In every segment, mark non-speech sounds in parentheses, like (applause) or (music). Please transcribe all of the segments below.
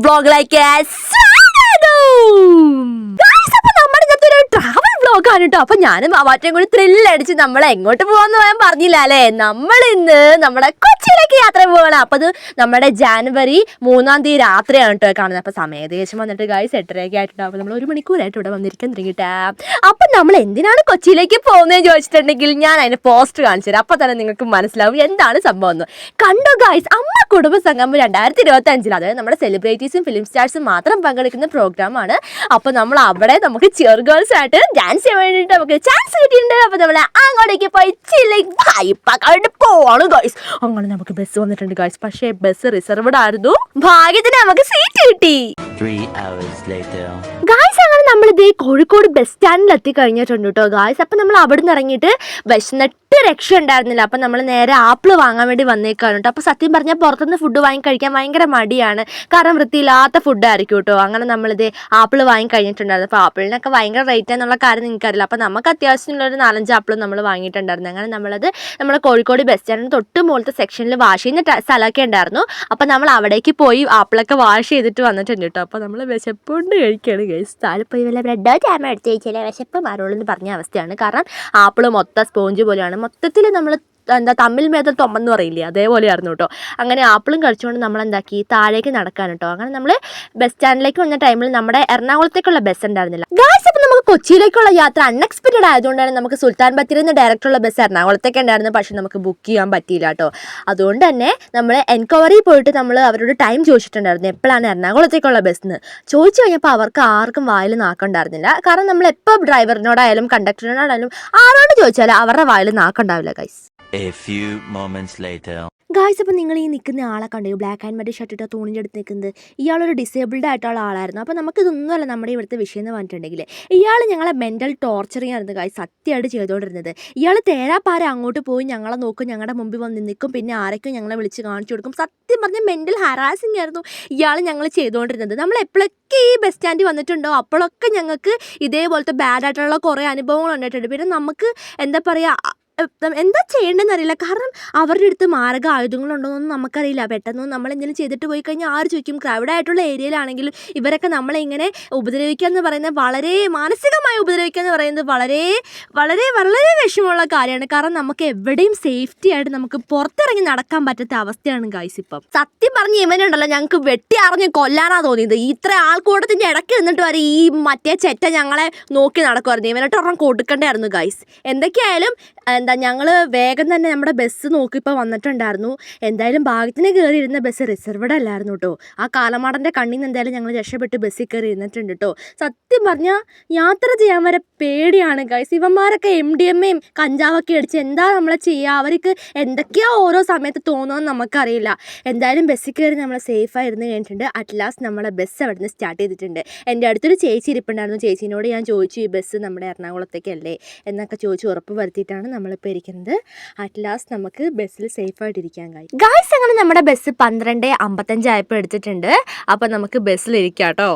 ബ്ലോഗിലേക്ക് നമ്മുടെ ഇന്നത്തെ ഒരു ട്രാവൽ കേട്ടോ അപ്പൊ ഞാനും അവാറ്റയും കൂടി ത്രില്ലടിച്ച് നമ്മൾ എങ്ങോട്ട് പോവാന്ന് ഞാൻ പറഞ്ഞില്ല അല്ലേ? നമ്മൾ ഇന്ന് നമ്മുടെ കൊച്ചിയിലേക്ക് യാത്ര പോവാണ്. അപ്പൊ അത് നമ്മുടെ ജാനുവരി മൂന്നാം തീയതി രാത്രിയാണ് കേട്ടോ കാണുന്നത്. അപ്പൊ സമയദേശം വന്നിട്ട് ഗായ്സ് എട്ടരയൊക്കെ ആയിട്ടുണ്ട് അപ്പൊ നമ്മൾ ഒരു മണിക്കൂറായിട്ട് ഇവിടെ വന്നിരിക്കാൻ തുടങ്ങിട്ട. അപ്പൊ നമ്മൾ എന്തിനാണ് കൊച്ചിയിലേക്ക് പോകുന്നതെന്ന് ചോദിച്ചിട്ടുണ്ടെങ്കിൽ ഞാൻ അതിന്റെ പോസ്റ്റ് കാണിച്ചു തരാം. അപ്പൊ തന്നെ നിങ്ങൾക്ക് മനസ്സിലാവും എന്താണ് സംഭവം എന്ന്. കണ്ടോ ഗായ്സ് അമ്മ കുടുംബ സംഗമം രണ്ടായിരത്തി ഇരുപത്തി അഞ്ചിൽ അതായത് നമ്മുടെ സെലിബ്രിറ്റീസും ഫിലിം സ്റ്റാർസും മാത്രം പങ്കെടുക്കുന്ന പ്രോഗ്രാമാണ് അപ്പൊ നമ്മൾ അവിടെ നമുക്ക് ചെയർ ഗേൾസ് ആയിട്ട് ഡാൻസ് ചെയ്യാൻ വേണ്ടിട്ട് നമുക്ക് ചാൻസ് കിട്ടിയിട്ടുണ്ട്. അപ്പൊ നമ്മൾ അങ്ങോട്ടേക്ക് പോയി ഭായിപ്പാക്കായിട്ട് പോവാണ് ഗായ്സ് അങ്ങനെ നമുക്ക് ബസ് വന്നിട്ടുണ്ട് ഗോയ്സ് പക്ഷേ ബസ് റിസർവ്ഡ് ആയിരുന്നു. ഭാഗ്യത്തിന് നമുക്ക് സീറ്റ് കിട്ടി. Three hours later. ഗായ്സ് അങ്ങനെ നമ്മൾ ഇതേ കോഴിക്കോട് ബസ് സ്റ്റാൻഡിൽ എത്തി കഴിഞ്ഞിട്ടുണ്ട് കേട്ടോ ഗായ്സ് അപ്പം നമ്മൾ അവിടെ നിന്ന് ഇറങ്ങിയിട്ട് വിശന്നിട്ട് രക്ഷ ഉണ്ടായിരുന്നില്ല. അപ്പം നമ്മൾ നേരെ ആപ്പിൾ വാങ്ങാൻ വേണ്ടി വന്നേക്കാണ് കേട്ടോ അപ്പോൾ സത്യം പറഞ്ഞാൽ പുറത്തുനിന്ന് ഫുഡ് വാങ്ങി കഴിക്കാൻ ഭയങ്കര മടിയാണ്. കാരണം വൃത്തിയില്ലാത്ത ഫുഡായിരിക്കും കേട്ടോ അങ്ങനെ നമ്മളിത് ആപ്പിൾ വാങ്ങി കഴിഞ്ഞിട്ടുണ്ടായിരുന്നു. അപ്പോൾ ആപ്പിളിനൊക്കെ ഭയങ്കര റേറ്റ് എന്നുള്ള കാര്യം നിങ്ങൾക്കറിയില്ല അപ്പോൾ നമുക്ക് അത്യാവശ്യമുള്ള ഒരു നാലഞ്ച് ആപ്പിളും നമ്മൾ വാങ്ങിയിട്ടുണ്ടായിരുന്നു. അങ്ങനെ നമ്മളത് നമ്മുടെ കോഴിക്കോട് ബസ് സ്റ്റാൻഡിന് തൊട്ട് മുകളിലത്തെ സെക്ഷനിൽ വാഷ് ചെയ്യുന്ന സ്ഥലമൊക്കെ ഉണ്ടായിരുന്നു. അപ്പോൾ നമ്മൾ അവിടേക്ക് പോയി ആപ്പിളൊക്കെ വാഷ് ചെയ്തിട്ട് വന്നിട്ടുണ്ട് കേട്ടോ അപ്പോൾ നമ്മൾ വിശപ്പുകൊണ്ട് കഴിക്കുകയാണ് ഗൈസ് താഴെ പോയി വല്ല ബ്രെഡോ ജാമോ എടുത്ത് കഴിച്ചാലേ വിശപ്പ് മാറുള്ളൂ എന്ന് പറഞ്ഞ അവസ്ഥയാണ്. കാരണം ആപ്പിൾ മൊത്തം സ്പോഞ്ച് പോലെയാണ്. മൊത്തത്തിൽ നമ്മൾ എന്താ തമ്മിൽ മേതൽ തൊമ്മെന്ന് പറയില്ലേ അതേപോലെയായിരുന്നു കേട്ടോ. അങ്ങനെ ആപ്പിളും കഴിച്ചുകൊണ്ട് നമ്മൾ എന്താക്കി താഴേക്ക് നടക്കാൻ കേട്ടോ. അങ്ങനെ നമ്മൾ ബസ് സ്റ്റാൻഡിലേക്ക് വന്ന ടൈമിൽ നമ്മുടെ എറണാകുളത്തേക്കുള്ള ബസ് ഉണ്ടായിരുന്നില്ല. ഗായ്സ് അപ്പം നമുക്ക് കൊച്ചിയിലേക്കുള്ള യാത്ര അൺഎക്സ്പെക്റ്റഡ് ആയതുകൊണ്ടാണ് നമുക്ക് സുൽത്താൻ ബത്തേരിൽ നിന്ന് ഡയറക്റ്റുള്ള ബസ് എറണാകുളത്തേക്ക് ഉണ്ടായിരുന്നു പക്ഷെ നമുക്ക് ബുക്ക് ചെയ്യാൻ പറ്റിയില്ല കേട്ടോ. അതുകൊണ്ട് തന്നെ നമ്മൾ എൻക്വയറി പോയിട്ട് നമ്മൾ അവരോട് ടൈം ചോദിച്ചിട്ടുണ്ടായിരുന്നു. എപ്പോഴാണ് എറണാകുളത്തേക്കുള്ള ബസ് എന്ന് ചോദിച്ചു കഴിഞ്ഞപ്പോൾ അവർക്ക് ആർക്കും വായിൽ നാക്കുണ്ടായിരുന്നില്ല. കാരണം നമ്മൾ എപ്പോൾ ഡ്രൈവറിനോടായാലും കണ്ടക്ടറിനോടായാലും ആരോട് ചോദിച്ചാലും അവരുടെ വായിൽ നാക്കുണ്ടാവില്ല ഗൈസ് ഗായ്സ് അപ്പം നിങ്ങൾ ഈ നിൽക്കുന്ന ആളെ കണ്ടു? ബ്ലാക്ക് ആൻഡ് മറ്റേ ഷർട്ട് ഇട്ട തൂണിന്റെ അടുത്ത് നിൽക്കുന്നത്. ഇയാളൊരു ഡിസേബിൾഡ് ആയിട്ടുള്ള ആളായിരുന്നു. അപ്പോൾ നമുക്കിതൊന്നുമല്ല നമ്മുടെ ഇവിടുത്തെ വിഷയം എന്ന് പറഞ്ഞിട്ടുണ്ടെങ്കിൽ ഇയാൾ ഞങ്ങളെ മെന്റൽ ടോർച്ചറിങ് ആയിരുന്നു ഗായ്സ് സത്യമായിട്ട് ചെയ്തുകൊണ്ടിരുന്നത് ഇയാൾ തേരാപ്പാര അങ്ങോട്ട് പോയി ഞങ്ങളെ നോക്കും ഞങ്ങളുടെ മുമ്പിൽ വന്ന് നിൽക്കും പിന്നെ ആരൊക്കെ ഞങ്ങളെ വിളിച്ച് കാണിച്ചു കൊടുക്കും. സത്യം പറഞ്ഞാൽ മെന്റൽ ഹറാസിങ് ആയിരുന്നു ഇയാൾ ഞങ്ങൾ ചെയ്തുകൊണ്ടിരുന്നത് നമ്മൾ എപ്പോഴൊക്കെ ഈ ബസ് സ്റ്റാൻഡിൽ വന്നിട്ടുണ്ടോ അപ്പോഴൊക്കെ ഞങ്ങൾക്ക് ഇതേപോലത്തെ ബാഡ് ആയിട്ടുള്ള കുറേ അനുഭവങ്ങൾ ഉണ്ടായിട്ടുണ്ട് പിന്നെ നമുക്ക് എന്താ പറയുക എന്താ ചെയ്യേണ്ടതെന്ന് അറിയില്ല. കാരണം അവരുടെ അടുത്ത് മാരക ആയുധങ്ങളുണ്ടോയെന്നൊന്നും നമുക്കറിയില്ല. പെട്ടെന്ന് നമ്മൾ എന്തെങ്കിലും ചെയ്തിട്ട് പോയി കഴിഞ്ഞാൽ ആര് ചോദിക്കും? ക്രൗഡ് ആയിട്ടുള്ള ഏരിയയിലാണെങ്കിലും ഇവരൊക്കെ നമ്മളെ ഇങ്ങനെ ഉപദ്രവിക്കുക എന്ന് പറയുന്നത് വളരെ മാനസികമായി ഉപദ്രവിക്കുക എന്ന് പറയുന്നത് വളരെ വളരെ വളരെ വിഷമമുള്ള കാര്യമാണ്. കാരണം നമുക്ക് എവിടെയും സേഫ്റ്റി ആയിട്ട് നമുക്ക് പുറത്തിറങ്ങി നടക്കാൻ പറ്റാത്ത അവസ്ഥയാണ് ഗൈസ് ഇപ്പം. സത്യം പറഞ്ഞ് ഇവനുണ്ടല്ലോ ഞങ്ങൾക്ക് വെട്ടി അറിഞ്ഞ് കൊല്ലാനാ തോന്നിയത്. ഇത്ര ആൾക്കൂട്ടത്തിന്റെ ഇടയ്ക്ക് നിന്നിട്ട് വരെ ഈ മറ്റേ ചെറ്റ ഞങ്ങളെ നോക്കി നടക്കുമായിരുന്നു ഇവനോട്ട് ഒരെണ്ണം കൊടുക്കണ്ടായിരുന്നു ഗൈസ് എന്തൊക്കെയായാലും എന്താ ഞങ്ങൾ വേഗം തന്നെ നമ്മുടെ ബസ് നോക്കി ഇപ്പോൾ വന്നിട്ടുണ്ടായിരുന്നു. എന്തായാലും ഭാഗ്യത്തിന് കയറിയിരുന്ന ബസ് റിസർവ്ഡ് അല്ലായിരുന്നു കേട്ടോ ആ കാലമാടന്റെ കണ്ണിൽ നിന്ന് എന്തായാലും ഞങ്ങൾ രക്ഷപ്പെട്ട് ബസ്സിൽ കയറി ഇരുന്നിട്ടുണ്ട് കേട്ടോ സത്യം പറഞ്ഞാൽ യാത്ര ചെയ്യാൻ വരെ പേടിയാണ് ഗൈസ് ഇവന്മാരൊക്കെ എം ഡി എം എയും കഞ്ചാവൊക്കെ അടിച്ച് എന്താ നമ്മളെ ചെയ്യുക അവർക്ക് എന്തൊക്കെയാ ഓരോ സമയത്ത് തോന്നുമെന്ന് നമുക്കറിയില്ല. എന്തായാലും ബസ്സിൽ കയറി നമ്മൾ സേഫായി ഇരുന്ന് കഴിഞ്ഞിട്ടുണ്ട്. അറ്റ് ലാസ്റ്റ് നമ്മളെ ബസ് അവിടെ നിന്ന് സ്റ്റാർട്ട് ചെയ്തിട്ടുണ്ട്. എന്റെ അടുത്തൊരു ചേച്ചി ഇരിപ്പുണ്ടായിരുന്നു. ചേച്ചീനോട് ഞാൻ ചോദിച്ചു ഈ ബസ് നമ്മുടെ എറണാകുളത്തേക്കല്ലേ? എന്നൊക്കെ ചോദിച്ച് ഉറപ്പ് വരുത്തിയിട്ടാണ് നമ്മളിപ്പോൾ ഇരിക്കുന്നത്. അറ്റ് ലാസ്റ്റ് നമുക്ക് ബസ്സിൽ സേഫ് ആയിട്ട് ഇരിക്കാൻ കഴിയും. ഗായ്സ് അങ്ങനെ നമ്മുടെ ബസ് പന്ത്രണ്ട് അമ്പത്തഞ്ചായപ്പോൾ എടുത്തിട്ടുണ്ട്. അപ്പോൾ നമുക്ക് ബസ്സിൽ ഇരിക്കാം കേട്ടോ.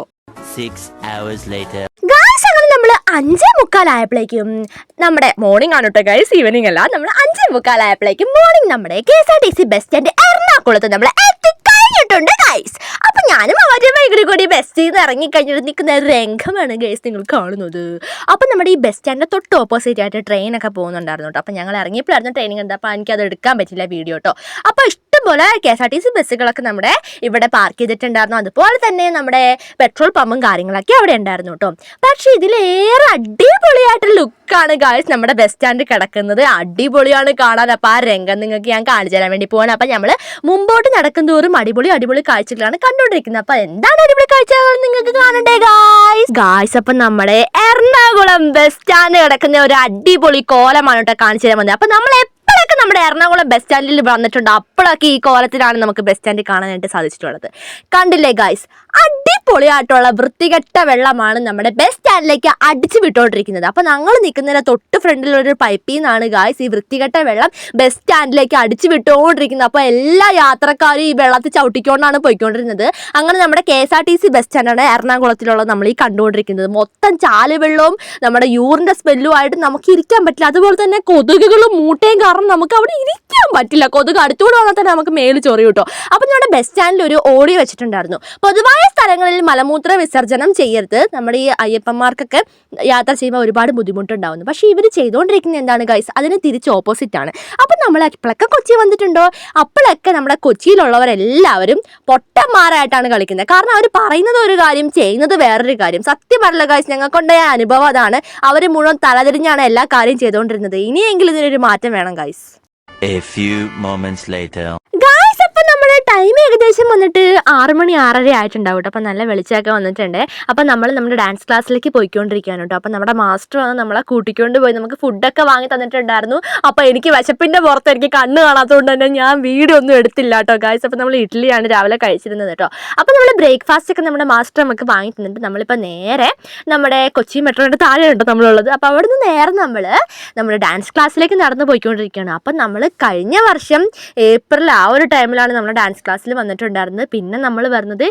Six hours later. ഗായ്സ് അങ്ങനെ നമ്മൾ അഞ്ചേ മുക്കാലായപ്പോഴേക്കും നമ്മുടെ മോർണിംഗ് ആണ് കേട്ടോ ഗൈസ് ഈവനിങ് അല്ല നമ്മൾ അഞ്ചേ മുക്കാലായപ്പോഴേക്കും മോർണിംഗ് നമ്മുടെ K S R T C bus stand എറണാകുളത്ത് നമ്മൾ എത്തിക്കഴിഞ്ഞിട്ടുണ്ട് ഗൈസ് അപ്പൊ ഞാനും അവരുടെ ഭയങ്കര കൂടി നിന്ന് ഇറങ്ങി കഴിഞ്ഞിട്ട് നിൽക്കുന്ന രംഗമാണ് ഗൈസ് നിങ്ങൾ കാണുന്നത്. അപ്പൊ നമ്മുടെ ഈ ബസ് സ്റ്റാൻഡിന്റെ തൊട്ട് ഓപ്പോസിറ്റ് ആയിട്ട് ട്രെയിനൊക്കെ പോകുന്നുണ്ടായിരുന്നു കേട്ടോ അപ്പൊ ഞങ്ങൾ ഇറങ്ങിയപ്പോഴായിരുന്നു ട്രെയിനിങ് എന്താ അപ്പൊ എനിക്ക് അത് എടുക്കാൻ പറ്റില്ല വീഡിയോ കേട്ടോ അപ്പൊ ഇഷ്ടംപോലെ K S R T C ബസ്സുകളൊക്കെ നമ്മുടെ ഇവിടെ പാർക്ക് ചെയ്തിട്ടുണ്ടായിരുന്നു. അതുപോലെ തന്നെ നമ്മുടെ പെട്രോൾ പമ്പും കാര്യങ്ങളൊക്കെ അവിടെ ഉണ്ടായിരുന്നു കേട്ടോ. പക്ഷെ ഇതിലേറെ അടിപൊളിയായിട്ടുള്ള ലുക്കാണ് ഗായ്സ് നമ്മുടെ ബസ് സ്റ്റാൻഡ് കിടക്കുന്നത്. അടിപൊളിയാണ് കാണാൻ. അപ്പോൾ ആ രംഗം നിങ്ങൾക്ക് ഞാൻ കാണിച്ചു തരാൻ വേണ്ടി പോവാണ്. അപ്പം നമ്മൾ മുമ്പോട്ട് നടക്കുന്തോറും അടിപൊളി അടിപൊളി കാഴ്ചകളാണ് കണ്ടുകൊണ്ടിരിക്കുന്നത്. അപ്പോൾ എന്താണ് അടിപൊളി കാഴ്ചകൾ നിങ്ങൾക്ക് കാണണ്ടേ ഗായ്സ് ഗായ്സ് അപ്പം നമ്മുടെ എറണാകുളം ബസ് സ്റ്റാൻഡ് കിടക്കുന്ന ഒരു അടിപൊളി കോലമാണ് കേട്ടോ കാണിച്ചു തരാൻ വന്നത്. അപ്പം നമ്മൾ എപ്പോഴൊക്കെ നമ്മുടെ എറണാകുളം ബസ് സ്റ്റാൻഡിൽ വന്നിട്ടുണ്ട്. അപ്പോഴൊക്കെ ഈ കോലത്തിലാണ് നമുക്ക് ബസ് സ്റ്റാൻഡിൽ കാണാനായിട്ട് സാധിച്ചിട്ടുള്ളത്. കണ്ടില്ലേ ഗായ്സ് അടിപൊളിയായിട്ടുള്ള വൃത്തികെട്ട വെള്ളമാണ് നമ്മുടെ ബസ് സ്റ്റാൻഡിലേക്ക് അടിച്ചു വിട്ടുകൊണ്ടിരിക്കുന്നത് അപ്പോൾ ഞങ്ങൾ നിൽക്കുന്നതിന് തൊട്ട് ഫ്രണ്ടിലൊരു പൈപ്പിൽ നിന്നാണ് ഗായ്സ് ഈ വൃത്തികെട്ട വെള്ളം ബസ് സ്റ്റാൻഡിലേക്ക് അടിച്ചു വിട്ടുകൊണ്ടിരിക്കുന്നത് അപ്പോൾ എല്ലാ യാത്രക്കാരും ഈ വെള്ളത്തിൽ ചവിട്ടിക്കൊണ്ടാണ് പോയിക്കൊണ്ടിരുന്നത്. അങ്ങനെ നമ്മുടെ K S R T C bus സ്റ്റാൻഡാണ് എറണാകുളത്തിലുള്ളത് നമ്മൾ ഈ കണ്ടുകൊണ്ടിരിക്കുന്നത്. മൊത്തം ചാൽ വെള്ളവും നമ്മുടെ യൂറിന്റെ സ്മെല്ലുമായിട്ട് നമുക്ക് ഇരിക്കാൻ പറ്റില്ല. അതുപോലെ തന്നെ കൊതുകുകളും മൂട്ടയും കാരണം നമുക്ക് അവിടെ ഇരിക്കാൻ പറ്റില്ല. കൊതുക് അടുത്തുകൂടെ വന്നാൽ തന്നെ നമുക്ക് മേൽ ചൊറി കിട്ടും അപ്പം നമ്മുടെ ബസ് സ്റ്റാൻഡിൽ ഒരു ഓഡിയോ വെച്ചിട്ടുണ്ടായിരുന്നു. പൊതുവായ സ്ഥലങ്ങളിൽ മലമൂത്ര വിസർജനം ചെയ്യരുത്. നമ്മുടെ ഈ അയ്യപ്പന്മാർക്കൊക്കെ യാത്ര ചെയ്യുമ്പോൾ ഒരുപാട് ബുദ്ധിമുട്ടുണ്ടാവുന്നു. പക്ഷേ ഇവർ ചെയ്തുകൊണ്ടിരിക്കുന്നത് എന്താണ് ഗൈസ് അതിന് തിരിച്ച് ഓപ്പോസിറ്റ് ആണ്. അപ്പം നമ്മൾ എപ്പോഴൊക്കെ കൊച്ചി വന്നിട്ടുണ്ടോ? അപ്പോഴൊക്കെ നമ്മുടെ കൊച്ചിയിലുള്ളവരെല്ലാവരും പൊട്ടന്മാരായിട്ടാണ് കളിക്കുന്നത്. കാരണം അവർ പറയുന്നത് ഒരു കാര്യം ചെയ്യുന്നത് വേറൊരു കാര്യം. സത്യം പറഞ്ഞ ഗൈസ് ഞങ്ങൾക്കുണ്ടായ അനുഭവം അതാണ്. അവർ മുഴുവൻ തലതിരിഞ്ഞാണ് എല്ലാ കാര്യം ചെയ്തുകൊണ്ടിരുന്നത് ഇനിയെങ്കിലും ഇതിനൊരു മാറ്റം വേണം guys A few moments later. നമ്മുടെ ടൈം ഏകദേശം വന്നിട്ട് ആറ് മണി ആറര ആയിട്ടുണ്ടാവും കേട്ടോ അപ്പം നല്ല വെളിച്ചമൊക്കെ വന്നിട്ടുണ്ട്. അപ്പം നമ്മൾ നമ്മുടെ ഡാൻസ് ക്ലാസ്സിലേക്ക് പോയിക്കൊണ്ടിരിക്കുകയാണ് കേട്ടോ അപ്പം നമ്മുടെ മാസ്റ്റർ വന്ന് നമ്മളെ കൂട്ടിക്കൊണ്ട് പോയി നമുക്ക് ഫുഡൊക്കെ വാങ്ങി തന്നിട്ടുണ്ടായിരുന്നു. അപ്പം എനിക്ക് വിശപ്പിന്റെ പുറത്ത് എനിക്ക് കണ്ണ് കാണാത്തതുകൊണ്ട് തന്നെ ഞാൻ വീഡിയോ ഒന്നും എടുത്തില്ല കേട്ടോ ഗായ്സ് അപ്പം നമ്മൾ ഇഡ്ഡലിയാണ് രാവിലെ കഴിച്ചിരുന്നത് കേട്ടോ അപ്പം നമ്മൾ ബ്രേക്ക്ഫാസ്റ്റ് ഒക്കെ നമ്മുടെ മാസ്റ്റർ നമുക്ക് വാങ്ങി തന്നിട്ട് നമ്മളിപ്പോൾ നേരെ നമ്മുടെ കൊച്ചി മെട്രോയുടെ താഴെ ഉണ്ടോ നമ്മളുള്ളത്. അപ്പോൾ അവിടെ നിന്ന് നേരെ നമ്മൾ നമ്മുടെ ഡാൻസ് ക്ലാസ്സിലേക്ക് നടന്ന് പോയിക്കൊണ്ടിരിക്കുകയാണ്. അപ്പം നമ്മൾ കഴിഞ്ഞ വർഷം ഏപ്രിൽ ആ ഒരു ടൈമിലാണ് നമ്മൾ ഡാൻസ് ക്ലാസ്സിൽ വന്നിട്ടുണ്ടായിരുന്നത്. പിന്നെ നമ്മൾ വരുന്നത്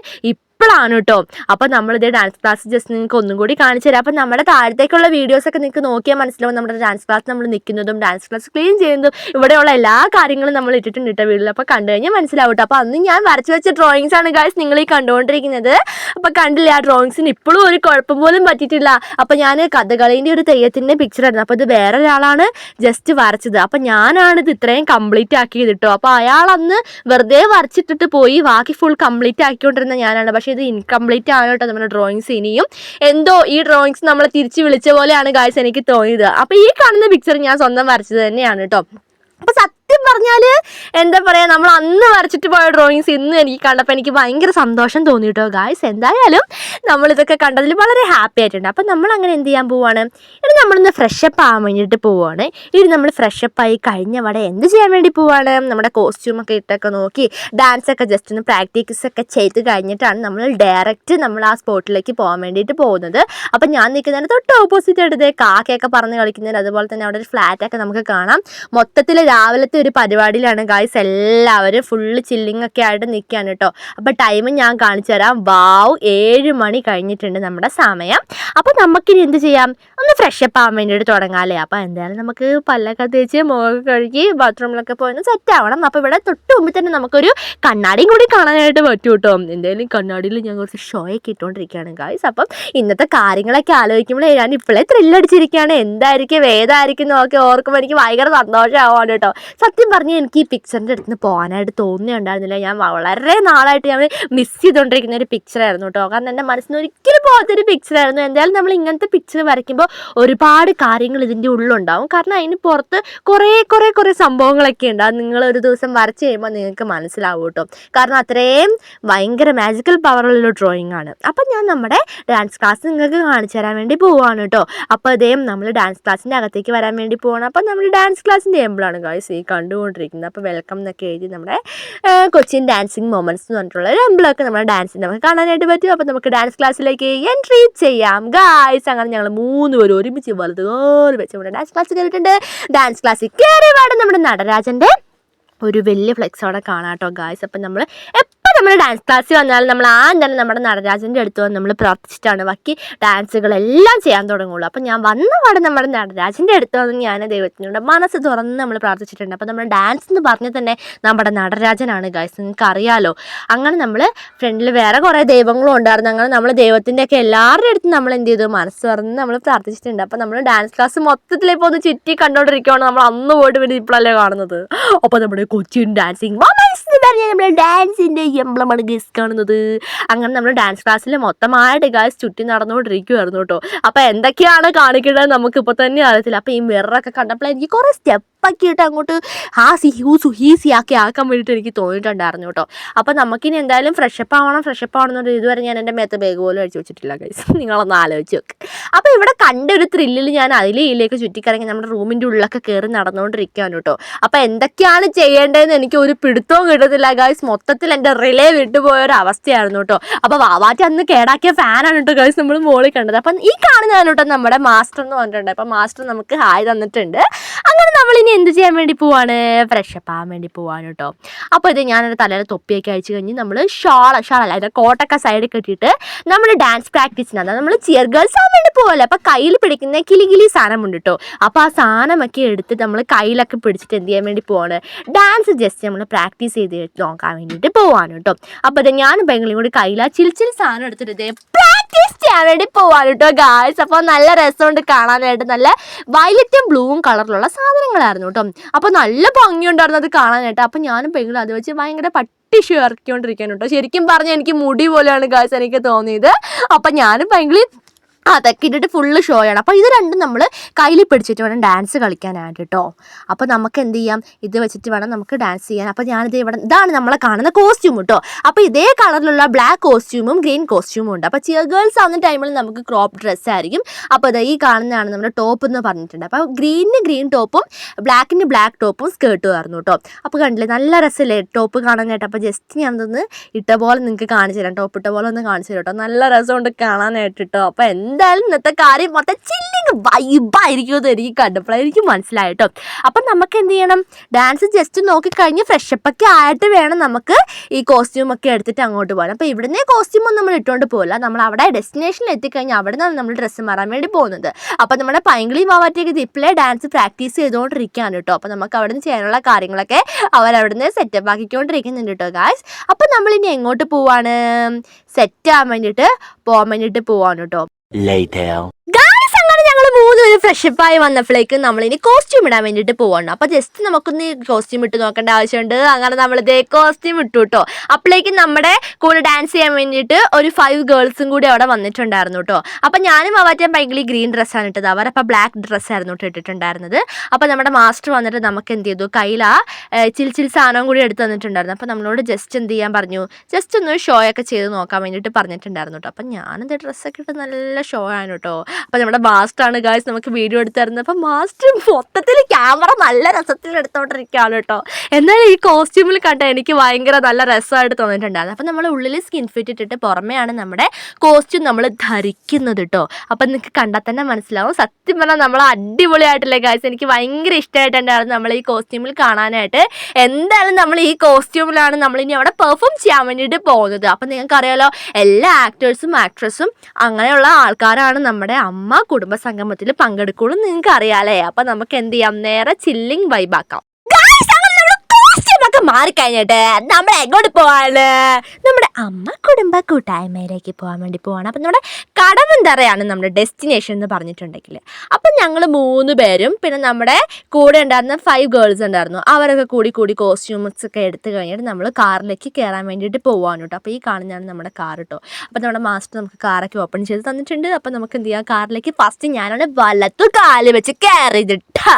ഇപ്പോഴാണ് കേട്ടോ അപ്പം നമ്മളിത് ഡാൻസ് ക്ലാസ് ജസ്റ്റ് നിങ്ങൾക്ക് ഒന്നും കൂടി കാണിച്ചു തരാം. അപ്പം നമ്മുടെ താഴത്തേക്കുള്ള വീഡിയോസൊക്കെ നിങ്ങൾക്ക് നോക്കിയാൽ മനസ്സിലാവും. നമ്മുടെ ഡാൻസ് ക്ലാസ് നമ്മൾ നിൽക്കുന്നതും ഡാൻസ് ക്ലാസ് ക്ലീൻ ചെയ്യുന്നതും ഇവിടെയുള്ള എല്ലാ കാര്യങ്ങളും നമ്മൾ ഇട്ടിട്ടുണ്ട് കേട്ടോ വീട്ടിൽ അപ്പോൾ കണ്ടു കഴിഞ്ഞാൽ മനസ്സിലാവും കേട്ടോ അപ്പോൾ അന്ന് ഞാൻ വരച്ച് വെച്ച ഡ്രോയിങ്സ് ആണ് ഗായ്സ് നിങ്ങൾ ഈ കണ്ടുകൊണ്ടിരിക്കുന്നത് അപ്പോൾ കണ്ടില്ല ആ ഡ്രോയിങ്സിന് ഇപ്പോഴും ഒരു കുഴപ്പം പോലും പറ്റിയിട്ടില്ല. അപ്പോൾ ഞാൻ കഥകളീന്റെ ഒരു തെയ്യത്തിന്റെ പിക്ചർ ആയിരുന്നു. അപ്പോൾ ഇത് വേറെ ഒരാളാണ് ജസ്റ്റ് വരച്ചത്. അപ്പോൾ ഞാനാണ് ഇത് ഇത്രയും കംപ്ലീറ്റ് ആക്കിയത് കേട്ടോ അപ്പോൾ അയാൾ അന്ന് വെറുതെ വരച്ചിട്ടിട്ട് പോയി. ബാക്കി ഫുൾ കംപ്ലീറ്റ് ആക്കിക്കൊണ്ടിരുന്ന ഞാനാണ്. പക്ഷേ ഇത് ഇൻകംപ്ലീറ്റ് ആണ് കേട്ടോ നമ്മുടെ ഡ്രോയിങ്സ് ഇനിയും. എന്തോ ഈ ഡ്രോയിങ്സ് നമ്മളെ തിരിച്ചു വിളിച്ച പോലെയാണ് ഗായ്സ് എനിക്ക് തോന്നിയത്. അപ്പോൾ ഈ കാണുന്ന പിക്ചർ ഞാൻ സ്വന്തം വരച്ചത് തന്നെയാണ് കേട്ടോ. അപ്പോൾ സത്യം പറഞ്ഞാൽ എന്താ പറയാ നമ്മൾ അന്ന് വരച്ചിട്ട് പോയ ഡ്രോയിങ്സ് ഇന്ന് എനിക്ക് കണ്ടപ്പോൾ എനിക്ക് ഭയങ്കര സന്തോഷം തോന്നി കേട്ടോ ഗായ്സ് എന്തായാലും നമ്മളിതൊക്കെ കണ്ടതിൽ വളരെ ഹാപ്പി ആയിട്ടുണ്ട്. അപ്പം നമ്മൾ അങ്ങനെ എന്ത് ചെയ്യാൻ പോവാണ്? ഇനി നമ്മളൊന്ന് ഫ്രഷപ്പ് ആവാൻ വേണ്ടിയിട്ട് പോവാണ്. ഇനി നമ്മൾ ഫ്രഷപ്പ് ആയി കഴിഞ്ഞ വടെ എന്ത് ചെയ്യാൻ വേണ്ടി പോവാണ്? നമ്മുടെ കോസ്റ്റ്യൂം ഒക്കെ ഇട്ടൊക്കെ നോക്കി ഡാൻസ് ഒക്കെ ജസ്റ്റ് ഒന്ന് പ്രാക്ടീസ് ഒക്കെ ചെയ്ത് കഴിഞ്ഞിട്ടാണ് നമ്മൾ ഡയറക്റ്റ് നമ്മൾ ആ സ്പോട്ടിലേക്ക് പോകാൻ വേണ്ടിയിട്ട് പോകുന്നത്. അപ്പം ഞാൻ നിൽക്കുന്നതിന് തൊട്ട് ഓപ്പോസിറ്റ് എടുത്ത് കാക്കയൊക്കെ പറഞ്ഞ് കളിക്കുന്നതിന് അതുപോലെ തന്നെ അവിടെ ഒരു ഫ്ലാറ്റൊക്കെ നമുക്ക് കാണാം. മൊത്തത്തിൽ രാവിലത്തെ ഒരു പരിപാടിയിലാണ് ഗായ്സ് എല്ലാവരും ഫുള്ള് ചില്ലിങ് ഒക്കെ ആയിട്ട് നിൽക്കുകയാണ് കേട്ടോ അപ്പോൾ ടൈം ഞാൻ കാണിച്ചു തരാം. വാവ് ഏഴ് മണി കഴിഞ്ഞിട്ടുണ്ട് നമ്മുടെ സമയം. അപ്പോൾ നമുക്കിനി എന്ത് ചെയ്യാം? ഒന്ന് ഫ്രഷ് അപ്പ് ആവാൻ വേണ്ടിയിട്ട് തുടങ്ങാമല്ലേ അപ്പോൾ എന്തായാലും നമുക്ക് പല്ലൊക്കെ തേച്ച് മുഖമൊക്കെ കഴുകി ബാത്റൂമിലൊക്കെ പോയി സെറ്റ് ആവണം. അപ്പോൾ ഇവിടെ തൊട്ട് മുമ്പിൽ തന്നെ നമുക്കൊരു കണ്ണാടിയും കൂടി കാണാനായിട്ട് പറ്റും കേട്ടോ എന്തായാലും കണ്ണാടിയിൽ ഞാൻ കുറച്ച് ഷോയൊക്കെ ഇട്ടുകൊണ്ടിരിക്കുകയാണ് ഗായ്സ് അപ്പം ഇന്നത്തെ കാര്യങ്ങളൊക്കെ ആലോചിക്കുമ്പോൾ ഞാൻ ഇപ്പോഴേ ത്രില്ലടിച്ചിരിക്കുകയാണ് എന്തായിരിക്കും ഏതായിരിക്കും എന്നൊക്കെ ഓർക്കുമ്പോൾ എനിക്ക് ഭയങ്കര സന്തോഷമാവാണ് കേട്ടോ സത്യം പറഞ്ഞാൽ എനിക്ക് ഈ പിക്ചറിന്റെ അടുത്ത് നിന്ന് പോകാനായിട്ട് തോന്നിയുണ്ടായിരുന്നില്ല. ഞാൻ വളരെ നാളായിട്ട് ഞാൻ മിസ് ചെയ്തുകൊണ്ടിരിക്കുന്ന ഒരു പിക്ചറായിരുന്നു കേട്ടോ കാരണം എന്റെ മനസ്സിന് ഒരിക്കലും പോകാത്തൊരു പിക്ചറായിരുന്നു എന്തായാലും നമ്മൾ ഇങ്ങനത്തെ പിക്ചർ വരയ്ക്കുമ്പോൾ ഒരുപാട് കാര്യങ്ങൾ ഇതിന്റെ ഉള്ളിലുണ്ടാവും. കാരണം അതിന് പുറത്ത് കുറേ കുറേ കുറേ സംഭവങ്ങളൊക്കെ ഉണ്ട്. നിങ്ങൾ ഒരു ദിവസം വരച്ച് കഴിയുമ്പോൾ നിങ്ങൾക്ക് മനസ്സിലാവും കേട്ടോ കാരണം അത്രയും ഭയങ്കര മാജിക്കൽ പവറുള്ള ഡ്രോയിങ് ആണ്. അപ്പം ഞാൻ നമ്മുടെ ഡാൻസ് ക്ലാസ് നിങ്ങൾക്ക് കാണിച്ചു തരാൻ വേണ്ടി പോവുകയാണ് കേട്ടോ അപ്പോൾ ഇതേം നമ്മൾ ഡാൻസ് ക്ലാസ്സിന്റെ അകത്തേക്ക് വരാൻ വേണ്ടി പോകണം അപ്പം നമ്മൾ ഡാൻസ് ക്ലാസ്സിന്റെ എംബിളാണ് ഗായ്സ് ഈ കണ്ടുകൊണ്ടിരിക്കുന്നത്. അപ്പോൾ വെൽക്കം എന്നൊക്കെ എഴുതി നമ്മുടെ കൊച്ചിൻ ഡാൻസിങ് മൊമെന്റ്സ് എന്ന് പറഞ്ഞിട്ടുള്ള ഒരു എംബിളൊക്കെ നമ്മുടെ ഡാൻസിന് നമുക്ക് കാണാനായിട്ട് പറ്റും. അപ്പോൾ നമുക്ക് ഡാൻസ് ക്ലാസ്സിലേക്ക് എൻട്രി ചെയ്യാം. ഗായ്സ് അങ്ങനെ ഞങ്ങൾ മൂന്ന് പേരും ഒരുമിച്ച് വലുതുപോലെ വെച്ച് നമ്മുടെ ഡാൻസ് ക്ലാസ് കയറിയിട്ടുണ്ട് ഡാൻസ് ക്ലാസ്സിൽ കയറി പാടും നമ്മുടെ നടരാജന്റെ ഒരു വലിയ ഫ്ലെക്സ് അവിടെ കാണാം കേട്ടോ ഗായ്സ് അപ്പം നമ്മൾ നമ്മൾ ഡാൻസ് ക്ലാസ്സിൽ വന്നാൽ നമ്മൾ ആദ്യം തന്നെ നമ്മുടെ നടരാജന്റെ അടുത്ത് വന്ന് നമ്മൾ പ്രാർത്ഥിച്ചിട്ടാണ് ബാക്കി ഡാൻസുകളെല്ലാം ചെയ്യാൻ തുടങ്ങുള്ളൂ. അപ്പം ഞാൻ വന്ന പാടെ നമ്മുടെ നടരാജന്റെ അടുത്ത് വന്ന് ഞാൻ ദൈവത്തിനോട് മനസ്സ് തുറന്ന് നമ്മൾ പ്രാർത്ഥിച്ചിട്ടുണ്ട്. അപ്പം നമ്മൾ ഡാൻസ് എന്ന് പറഞ്ഞ് തന്നെ നമ്മുടെ നടരാജനാണ് ഗൈസ് നിങ്ങൾക്ക് അറിയാലോ അങ്ങനെ നമ്മൾ ഫ്രണ്ടിൽ വേറെ കുറേ ദൈവങ്ങളും ഉണ്ടായിരുന്നു. അങ്ങനെ നമ്മൾ ദൈവത്തിന്റെയൊക്കെ എല്ലാവരുടെ അടുത്തും നമ്മൾ എന്ത് ചെയ്തു? മനസ്സ് തുറന്ന് നമ്മൾ പ്രാർത്ഥിച്ചിട്ടുണ്ട്. അപ്പം നമ്മൾ ഡാൻസ് ക്ലാസ് മൊത്തത്തിൽ ഇപ്പോൾ ഒന്ന് ചുറ്റി കണ്ടുകൊണ്ടിരിക്കുകയാണ് നമ്മൾ അന്ന് പോയിട്ട് പിന്നെ ഇപ്പോഴല്ലേ കാണുന്നത്. അപ്പോൾ നമ്മുടെ കൊച്ചിൻ ഡാൻസിങ് പറഞ്ഞാൽ നമ്മൾ ഡാൻസിന്റെ എംബ്ലമാണ് ഗസ് കാണുന്നത്. അങ്ങനെ നമ്മൾ ഡാൻസ് ക്ലാസ്സിൽ മൊത്തമായിട്ട് ഗാസ് ചുറ്റി നടന്നുകൊണ്ടിരിക്കുമായിരുന്നു കേട്ടോ. അപ്പോൾ എന്തൊക്കെയാണ് കാണിക്കേണ്ടത് നമുക്കിപ്പോൾ തന്നെ അറിയത്തില്ല. അപ്പോൾ ഈ മിററൊക്കെ കണ്ടപ്പോൾ എനിക്ക് കുറേ സ്റ്റെപ്പൊക്കെ ഇട്ട് അങ്ങോട്ട് ആ ഹാസി ഹൂസു ഹീസി ആക്കി ആക്കാൻ വേണ്ടിയിട്ട് എനിക്ക് തോന്നിയിട്ടുണ്ടായിരുന്നു കേട്ടോ. അപ്പോൾ നമുക്കിനി എന്തായാലും ഫ്രഷപ്പ് ആവണം ഫ്രഷപ്പ് ആവണം എന്നുള്ളത് ഇതുവരെ ഞാൻ എന്റെ മേത്ത് ബാഗ് പോലും അടിച്ചു വെച്ചിട്ടില്ല കൈസ് (laughs) നിങ്ങളൊന്ന് ആലോചിച്ച് നോക്ക്. അപ്പോൾ ഇവിടെ കണ്ട ഒരു ത്രില്ലിൽ ഞാൻ അതിലെ ഇതിലേക്ക് ചുറ്റിക്കറങ്ങി നമ്മുടെ റൂമിന്റെ ഉള്ളിലൊക്കെ കയറി നടന്നുകൊണ്ടിരിക്കുകയാണ് കേട്ടോ. അപ്പോൾ എന്തൊക്കെയാണ് ചെയ്യേണ്ടതെന്ന് എനിക്ക് ഒരു പിടുത്തവും കിട്ടത്തില്ല ഗൈസ് മൊത്തത്തിൽ എന്റെ റിലേ വിട്ടുപോയ ഒരു അവസ്ഥയായിരുന്നു കേട്ടോ. അപ്പോൾ വാവാറ്റി അന്ന് കേടാക്കിയ ഫാനാണ് കേട്ടോ ഗൈസ് നമ്മൾ മോളിൽ കണ്ടത്. അപ്പം ഈ കാണുന്നതാണ് കേട്ടോ നമ്മുടെ മാസ്റ്റർ എന്ന് പറഞ്ഞിട്ടുണ്ട്. അപ്പം മാസ്റ്റർ നമുക്ക് ഹായ് തന്നിട്ടുണ്ട്. അങ്ങനെ നമ്മൾ ഇനി എന്ത് ചെയ്യാൻ വേണ്ടി പോവാണ്? ഫ്രഷപ്പ് ആവാൻ വേണ്ടി പോവാണ് കേട്ടോ അപ്പോൾ ഇത് ഞാനൊരു തലയിൽ തൊപ്പിയൊക്കെ അഴിച്ചു കഴിഞ്ഞ് നമ്മൾ ഷാള ഷാളല്ല അതിന്റെ കോട്ടൊക്കെ സൈഡിൽ കെട്ടിയിട്ട് നമ്മൾ ഡാൻസ് പ്രാക്ടീസിനാണ് നമ്മൾ ചിയർ ഗേൾസ് ആവാൻ വേണ്ടി പോവല്ലേ? അപ്പോൾ കയ്യിൽ പിടിക്കുന്ന കിലി കിലി സാധനമുണ്ട് കേട്ടോ അപ്പോൾ ആ സാധനമൊക്കെ എടുത്ത് നമ്മൾ കയ്യിലൊക്കെ പിടിച്ചിട്ട് എന്ത് ചെയ്യാൻ വേണ്ടി പോവാണ്? ഡാൻസ് ജസ്റ്റ് നമ്മൾ പ്രാക്ടീസ് ചെയ്ത് നോക്കാൻ വേണ്ടിയിട്ട് പോവാണ് കേട്ടോ അപ്പോൾ ഇത് ഞാൻ പെങ്ങളും കൂടി കയ്യിൽ ആ ചിലി സാധനം എടുത്തിട്ട് പ്രാക്ടീസ് ചെയ്യാൻ വേണ്ടി പോവാണ് കേട്ടോ ഗായ്സ് അപ്പോൾ നല്ല രസമുണ്ട് കാണാനായിട്ട്. നല്ല വയലറ്റും ബ്ലൂവും കളറിലുള്ള സാധനങ്ങളായിരുന്നു കേട്ടോ. അപ്പോൾ നല്ല ഭംഗിയുണ്ടായിരുന്നു അത് കാണാനായിട്ട് അപ്പോൾ ഞാനും പെങ്ങളും അത് വെച്ച് ഭയങ്കര പട്ടി കേട്ടോ. ശരിക്കും പറഞ്ഞാൽ എനിക്ക് മുടി പോലെയാണ് ഗായ്സ് എനിക്ക് തോന്നിയത്. അപ്പം ഞാനും ഭയങ്കര അതൊക്കെ ഇട്ടിട്ട് ഫുള്ള് ഷോ ആണ്. അപ്പോൾ ഇത് രണ്ടും നമ്മൾ കയ്യിൽ പിടിച്ചിട്ട് വേണം ഡാൻസ് കളിക്കാനായിട്ട് കേട്ടോ അപ്പോൾ നമുക്ക് എന്ത് ചെയ്യാം? ഇത് വെച്ചിട്ട് വേണം നമുക്ക് ഡാൻസ് ചെയ്യാൻ. അപ്പോൾ ഞാനിത് ഇവിടെ ഇതാണ് നമ്മളെ കാണുന്ന കോസ്റ്റ്യൂം കേട്ടോ അപ്പോൾ ഇതേ കളറിലുള്ള ബ്ലാക്ക് കോസ്റ്റ്യൂമും ഗ്രീൻ കോസ്റ്റ്യൂമും ഉണ്ട്. അപ്പോൾ ചിയർ ഗേൾസ് ആവുന്ന ടൈമിൽ നമുക്ക് ക്രോപ്പ് ഡ്രസ്സ് ആയിരിക്കും. അപ്പോൾ ഇത് ഈ കാണുന്നതാണ് നമ്മുടെ ടോപ്പ് എന്ന് പറഞ്ഞിട്ടുണ്ട്. അപ്പോൾ ഗ്രീനിന് ഗ്രീൻ ടോപ്പും ബ്ലാക്കിന് ബ്ലാക്ക് ടോപ്പും സ്കേർട്ടും ആയിരുന്നു കേട്ടോ അപ്പോൾ കണ്ടില്ലേ നല്ല രസമല്ലേ ടോപ്പ് കാണാനായിട്ട്. അപ്പോൾ ജസ്റ്റ് ഞാൻ ഇതൊന്ന് ഇട്ട പോലെ നിങ്ങൾക്ക് കാണിച്ചു തരാം. ടോപ്പ് ഇട്ട പോലെ ഒന്ന് കാണിച്ചു തരാം കേട്ടോ നല്ല രസമുണ്ട് കാണാനായിട്ട് കേട്ടോ അപ്പോൾ എന്തായാലും ഇന്നത്തെ കാര്യം മൊത്തം ചില്ലിങ് വൈബായിരിക്കും എന്ന് എനിക്ക് കണ്ടപ്പോൾ എനിക്ക് മനസ്സിലായിട്ടോ അപ്പം നമുക്ക് എന്ത് ചെയ്യണം? ഡാൻസ് ജസ്റ്റ് നോക്കിക്കഴിഞ്ഞ് ഫ്രഷപ്പൊക്കെ ആയിട്ട് വേണം നമുക്ക് ഈ കോസ്റ്റ്യൂം ഒക്കെ എടുത്തിട്ട് അങ്ങോട്ട് പോകാൻ. അപ്പോൾ ഇവിടുന്ന് കോസ്റ്റ്യൂം ഒന്നും നമ്മൾ ഇട്ടുകൊണ്ട് പോകില്ല നമ്മൾ അവിടെ ഡെസ്റ്റിനേഷനിൽ എത്തിക്കഴിഞ്ഞാൽ അവിടെ നിന്നാണ് നമ്മൾ ഡ്രസ്സ് മാറാൻ വേണ്ടി പോകുന്നത്. അപ്പോൾ നമ്മുടെ പൈങ്കിളി മാവാറ്റേക്ക് ഇപ്പോഴേ ഡാൻസ് പ്രാക്ടീസ് ചെയ്തുകൊണ്ടിരിക്കുകയാണ് കേട്ടോ അപ്പോൾ നമുക്ക് അവിടെ നിന്ന് ചെയ്യാനുള്ള കാര്യങ്ങളൊക്കെ അവരവിടുന്ന് സെറ്റപ്പ് ആക്കിക്കൊണ്ടിരിക്കുന്നുണ്ട് കേട്ടോ ഗായ്സ് അപ്പോൾ നമ്മളിനി എങ്ങോട്ട് പോവാണ്? സെറ്റ് ആവാൻ വേണ്ടിയിട്ട് പോകാൻ വേണ്ടിയിട്ട് പോവാണ് കേട്ടോ Later. പേര് ഫ്രഷപ്പായി വന്നപ്പോഴേക്കും നമ്മളിനി കോസ്റ്റ്യൂം ഇടാൻ വേണ്ടിയിട്ട് പോവാണ്. അപ്പോൾ ജസ്റ്റ് നമുക്കൊന്ന് കോസ്റ്റ്യൂം ഇട്ട് നോക്കേണ്ട ആവശ്യമുണ്ട്. അങ്ങനെ നമ്മൾ നമ്മളിതേ കോസ്റ്റ്യൂം ഇട്ടു കേട്ടോ അപ്പോഴേക്കും നമ്മുടെ കൂടെ ഡാൻസ് ചെയ്യാൻ വേണ്ടിയിട്ട് ഒരു ഫൈവ് ഗേൾസും കൂടി അവിടെ വന്നിട്ടുണ്ടായിരുന്നു കേട്ടോ അപ്പോൾ ഞാനും അവറ്റൻ ഭയങ്കര ഗ്രീൻ ഡ്രസ്സാണ് ഇട്ടത്. അവരപ്പോൾ ബ്ലാക്ക് ഡ്രസ്സായിരുന്നു കേട്ടോ ഇട്ടിട്ടുണ്ടായിരുന്നത്. അപ്പോൾ നമ്മുടെ മാസ്റ്റർ വന്നിട്ട് നമുക്ക് എന്ത് ചെയ്തു? കയ്യിൽ ആ ചിൽ ചിൽ സാധനം കൂടി എടുത്ത് തന്നിട്ടുണ്ടായിരുന്നു. അപ്പോൾ നമ്മളോട് ജസ്റ്റ് എന്ത് ചെയ്യാൻ പറഞ്ഞു? ജസ്റ്റ് ഒന്ന് ഷോ ഒക്കെ ചെയ്ത് നോക്കാൻ വേണ്ടിയിട്ട് പറഞ്ഞിട്ടുണ്ടായിരുന്നു കേട്ടോ അപ്പോൾ ഞാനെന്ത് ഡ്രസ്സൊക്കെ ഇട്ട് നല്ല ഷോ ആണ് കേട്ടോ അപ്പോൾ നമ്മുടെ മാസ്റ്ററാണ് ഗായ്സ് നമുക്ക് വീഡിയോ എടുത്ത് അപ്പം മാസ്റ്റർ മൊത്തത്തിൽ ക്യാമറ നല്ല രസത്തിൽ എടുത്തോണ്ടിരിക്കുകയാണ് കേട്ടോ. എന്നാൽ ഈ കോസ്റ്റ്യൂമിൽ കണ്ട എനിക്ക് ഭയങ്കര നല്ല രസമായിട്ട് തോന്നിയിട്ടുണ്ടായിരുന്നു. അപ്പോൾ നമ്മൾ ഉള്ളിൽ സ്കിൻ ഫിറ്റ് ഇട്ടിട്ട് പുറമെയാണ് നമ്മുടെ കോസ്റ്റ്യൂം നമ്മൾ ധരിക്കുന്നത് കേട്ടോ. അപ്പം നിങ്ങൾക്ക് കണ്ടാൽ തന്നെ മനസ്സിലാവും. സത്യം പറഞ്ഞാൽ നമ്മൾ അടിപൊളിയായിട്ടില്ലേ ഗായ്സ് എനിക്ക് ഭയങ്കര ഇഷ്ടമായിട്ടുണ്ടായിരുന്നു നമ്മൾ ഈ കോസ്റ്റ്യൂമിൽ കാണാനായിട്ട്. എന്തായാലും നമ്മൾ ഈ കോസ്റ്റ്യൂമിലാണ് നമ്മളിനി അവിടെ പെർഫോം ചെയ്യാൻ വേണ്ടിയിട്ട് പോകുന്നത്. അപ്പം നിങ്ങൾക്കറിയാലോ എല്ലാ ആക്ടേഴ്സും ആക്ട്രസും അങ്ങനെയുള്ള ആൾക്കാരാണ് നമ്മുടെ അമ്മ കുടുംബ സംഗമത്തിൽ പങ്കെടുക്കുള്ളൂ. നിങ്ങൾക്ക് അറിയാലേ അപ്പം നമുക്ക് എന്ത് ചെയ്യാം? നേരെ ചില്ലിങ് വൈബാക്കാം ഒക്കെ മാറിക്കഴിഞ്ഞിട്ട് നമ്മൾ എങ്ങോട്ട് പോവാണ്? നമ്മുടെ അമ്മ കുടുംബ കൂട്ടായ്മയിലേക്ക് പോകാൻ വേണ്ടി പോവാണ്. അപ്പം നമ്മുടെ കടവന്തറയാണ് നമ്മുടെ ഡെസ്റ്റിനേഷൻ എന്ന് പറഞ്ഞിട്ടുണ്ടെങ്കിൽ അപ്പം ഞങ്ങൾ മൂന്ന് പേരും പിന്നെ നമ്മുടെ കൂടെ ഉണ്ടായിരുന്ന ഫൈവ് ഗേൾസ് ഉണ്ടായിരുന്നു. അവരൊക്കെ കൂടി കൂടി കോസ്റ്റ്യൂംസ് ഒക്കെ എടുത്തു കഴിഞ്ഞിട്ട് നമ്മൾ കാറിലേക്ക് കയറാൻ വേണ്ടിയിട്ട് പോവാണ് കേട്ടോ. അപ്പോൾ ഈ കാണുന്നതാണ് നമ്മുടെ കാർ കേട്ടോ അപ്പോൾ നമ്മുടെ മാസ്റ്റർ നമുക്ക് കാറൊക്കെ ഓപ്പൺ ചെയ്ത് തന്നിട്ടുണ്ട്. അപ്പോൾ നമുക്ക് എന്ത് ചെയ്യാം? കാറിലേക്ക് ഫസ്റ്റ് ഞാനാണ് വലത്തു കാൽ വെച്ച് കയറിയിട്ടാ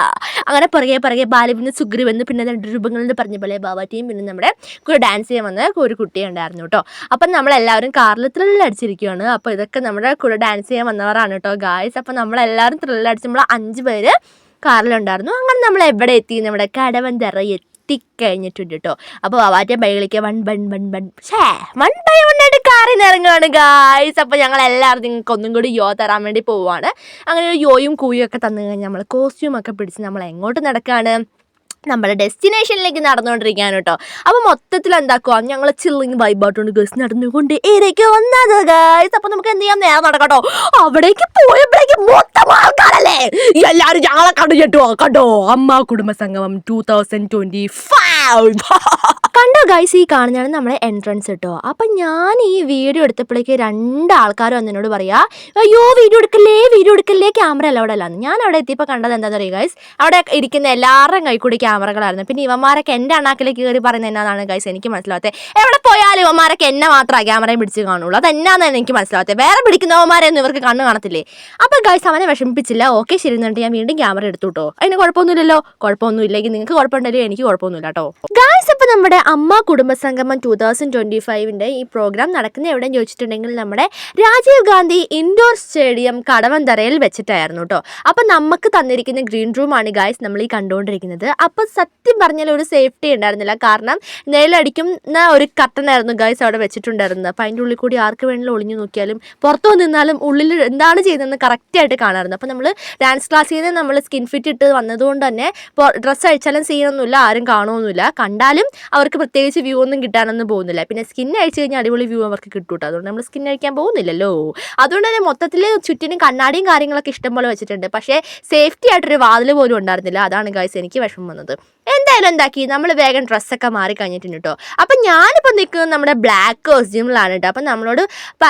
അങ്ങനെ പുറകെ പുറകെ ബാലുവിന് സുഗ്രീവെന്ന് പിന്നെ രണ്ട് രൂപങ്ങളെന്ന് പറഞ്ഞ പോലെ ബാബാറ്റിയും പിന്നെ നമ്മുടെ കൂടെ ഡാൻസ് ചെയ്യാൻ വന്ന ഒരു കുട്ടി ഉണ്ടായിരുന്നു കേട്ടോ അപ്പം നമ്മളെല്ലാവരും കാറിൽ ത്രില്ല് അടിച്ചിരിക്കുകയാണ് അപ്പോൾ ഇതൊക്കെ നമ്മുടെ കൂടെ ഡാൻസ് ചെയ്യാൻ വന്നവരാണ് കേട്ടോ ഗായ്സ് അപ്പോൾ നമ്മളെല്ലാവരും ത്രില്ല് ത്രില്ലടിച്ച് നമ്മൾ അഞ്ച് പേര് കാറിലുണ്ടായിരുന്നു അങ്ങനെ നമ്മൾ എവിടെ എത്തി? നമ്മുടെ കടവന്തറ എത്തിക്കഴിഞ്ഞിട്ടുണ്ട് കേട്ടോ അപ്പോൾ വാറ്റ ബൈകളിലേക്ക് വൺ ബൺ വൺ ബൺ ഷേ വൺ ബൈ വൺ ആയിട്ട് കാറിൽ നിന്ന് ഇറങ്ങുകയാണ് ഗായ്സ് അപ്പോൾ ഞങ്ങൾ എല്ലാവരും നിങ്ങൾക്ക് ഒന്നും കൂടി യോ തരാൻ വേണ്ടി പോവുകയാണ് അങ്ങനെ ഒരു യോയും കൂയും ഒക്കെ തന്നു കഴിഞ്ഞാൽ നമ്മൾ കോസ്റ്റ്യൂമൊക്കെ പിടിച്ച് നമ്മൾ എങ്ങോട്ട് നടക്കുകയാണ് നമ്മുടെ ഡെസ്റ്റിനേഷനിലേക്ക് നടന്നുകൊണ്ടിരിക്കുകയാണ് കേട്ടോ. അപ്പോൾ മൊത്തത്തിൽ എന്താക്കുക ഞങ്ങൾ ചില്ലിങ് വൈബായിട്ടുണ്ട് ഗസ് നടന്നുകൊണ്ട് ഇരയ്ക്ക് വന്നത് ഗൈസ് അപ്പോൾ നമുക്ക് എന്ത് ചെയ്യാം? നേരെ നടക്കട്ടോ അവിടേക്ക് പോയപ്പോഴേക്ക് മൊത്തം ആൾക്കാരല്ലേ? എല്ലാരും ഞങ്ങളെ കണ്ടു കേട്ടോ കണ്ടോ? അമ്മ കുടുംബ സംഗമം ടൂ തൗസൻഡ് ട്വന്റി ഫൈവ് കണ്ടോ ഗൈസ് ഈ കാണുന്നതാണ് നമ്മളെ എൻട്രൻസ് കേട്ടോ അപ്പം ഞാൻ ഈ വീഡിയോ എടുത്തപ്പോഴേക്ക് രണ്ട് ആൾക്കാർ വന്നതിനോട് പറയാ അയ്യോ വീഡിയോ എടുക്കല്ലേ വീഡിയോ എടുക്കല്ലേ ക്യാമറ അല്ല അവിടെ അല്ലാന്ന്. ഞാൻ അവിടെ എത്തിയപ്പോൾ കണ്ടത് എന്താണെന്ന് അറിയുക ഗൈസ് അവിടെ ഇരിക്കുന്ന എല്ലാവരുടെയും കൈ കൂടി ക്യാമറകളായിരുന്നു പിന്നെ ഇവന്മാരൊക്കെ എന്റെ അണ്ണാക്കിലേക്ക് കയറി പറയുന്നത് എന്നാണ് ഗൈസ് എനിക്ക് മനസ്സിലാവാത്തത് എവിടെ പോയാലും ഇവന്മാരൊക്കെ എന്നെ മാത്രമേ ക്യാമറയും പിടിച്ച് കാണുള്ളൂ. അത് എന്നാന്ന് എനിക്ക് മനസ്സിലാവാത്തത് വേറെ പിടിക്കുന്നവന്മാരെയൊന്നും ഇവർക്ക് കണ്ണ് കാണത്തില്ലേ? അപ്പം ഗൈസ് അവനെ വിഷമിപ്പിച്ചില്ല. ഓക്കെ ശരി എന്നിട്ട് ഞാൻ വീണ്ടും ക്യാമറ എടുത്തു കേട്ടോ അതിന് കുഴപ്പമൊന്നുമില്ലല്ലോ. കുഴപ്പമൊന്നുമില്ലെങ്കിൽ നിങ്ങൾക്ക് കുഴപ്പമുണ്ടല്ലോ. എനിക്ക് കുഴപ്പമൊന്നുമില്ല കേട്ടോ ഗൈസ് അപ്പോൾ നമ്മുടെ അമ്മ കുടുംബസംഗമം ടു തൗസൻഡ് ട്വന്റി ഫൈവിന്റെ ഈ പ്രോഗ്രാം നടക്കുന്ന എവിടെയെന്ന് ചോദിച്ചിട്ടുണ്ടെങ്കിൽ നമ്മുടെ രാജീവ് ഗാന്ധി ഇൻഡോർ സ്റ്റേഡിയം കടവന്തറയിൽ വെച്ചിട്ടായിരുന്നു കേട്ടോ അപ്പോൾ നമുക്ക് തന്നിരിക്കുന്ന ഗ്രീൻ റൂമാണ് ഗായ്സ് നമ്മൾ ഈ കണ്ടുകൊണ്ടിരിക്കുന്നത്. അപ്പോൾ സത്യം പറഞ്ഞാൽ ഒരു സേഫ്റ്റി ഉണ്ടായിരുന്നില്ല. കാരണം നിഴലടിക്കുന്ന ഒരു കട്ടനായിരുന്നു ഗായ്സ് അവിടെ വെച്ചിട്ടുണ്ടായിരുന്നത്. അപ്പം അതിന്റെ ഉള്ളിൽ കൂടി ആർക്ക് വേണമെങ്കിലും ഒളിഞ്ഞു നോക്കിയാലും പുറത്തു നിന്നാലും ഉള്ളിൽ എന്താണ് ചെയ്യുന്നതെന്ന് കറക്റ്റായിട്ട് കാണാറുണ്ട്. അപ്പോൾ നമ്മൾ ഡാൻസ് ക്ലാസ്സിൽ നിന്ന് നമ്മൾ സ്കിൻ ഫിറ്റ് ഇട്ട് വന്നതുകൊണ്ട് തന്നെ ഡ്രസ്സ് അഴിച്ചാലും സീനൊന്നുമില്ല ആരും കാണുമൊന്നുമില്ല കണ്ടാലും അവർക്ക് പ്രത്യേകിച്ച് വ്യൂ ഒന്നും കിട്ടാനൊന്നും പോകുന്നില്ല. പിന്നെ സ്കിൻ അഴിച്ചു കഴിഞ്ഞാൽ അടിപൊളി വ്യൂ അവർക്ക് കേട്ടോ അതുകൊണ്ട് നമ്മൾ സ്കിൻ അഴിക്കാൻ പോകുന്നില്ലല്ലോ. അതുകൊണ്ട് തന്നെ മൊത്തത്തിൽ ചുറ്റിനും കണ്ണാടിയും കാര്യങ്ങളൊക്കെ ഇഷ്ടംപോലെ വെച്ചിട്ടുണ്ട്. പക്ഷേ സേഫ്റ്റി ആയിട്ടൊരു വാതിൽ പോലും ഉണ്ടായിരുന്നില്ല. അതാണ് ഗൈസ് എനിക്ക് വിഷമം വന്നത്. എന്തായാലും എന്താക്കി നമ്മൾ വേഗം ഡ്രസ്സൊക്കെ മാറി കഴിഞ്ഞിട്ടുണ്ട് കേട്ടോ അപ്പം ഞാനിപ്പോൾ നിൽക്കുന്നത് നമ്മുടെ ബ്ലാക്ക് കോസ്റ്റ്യൂമിലാണ് കേട്ടോ അപ്പം നമ്മളോട്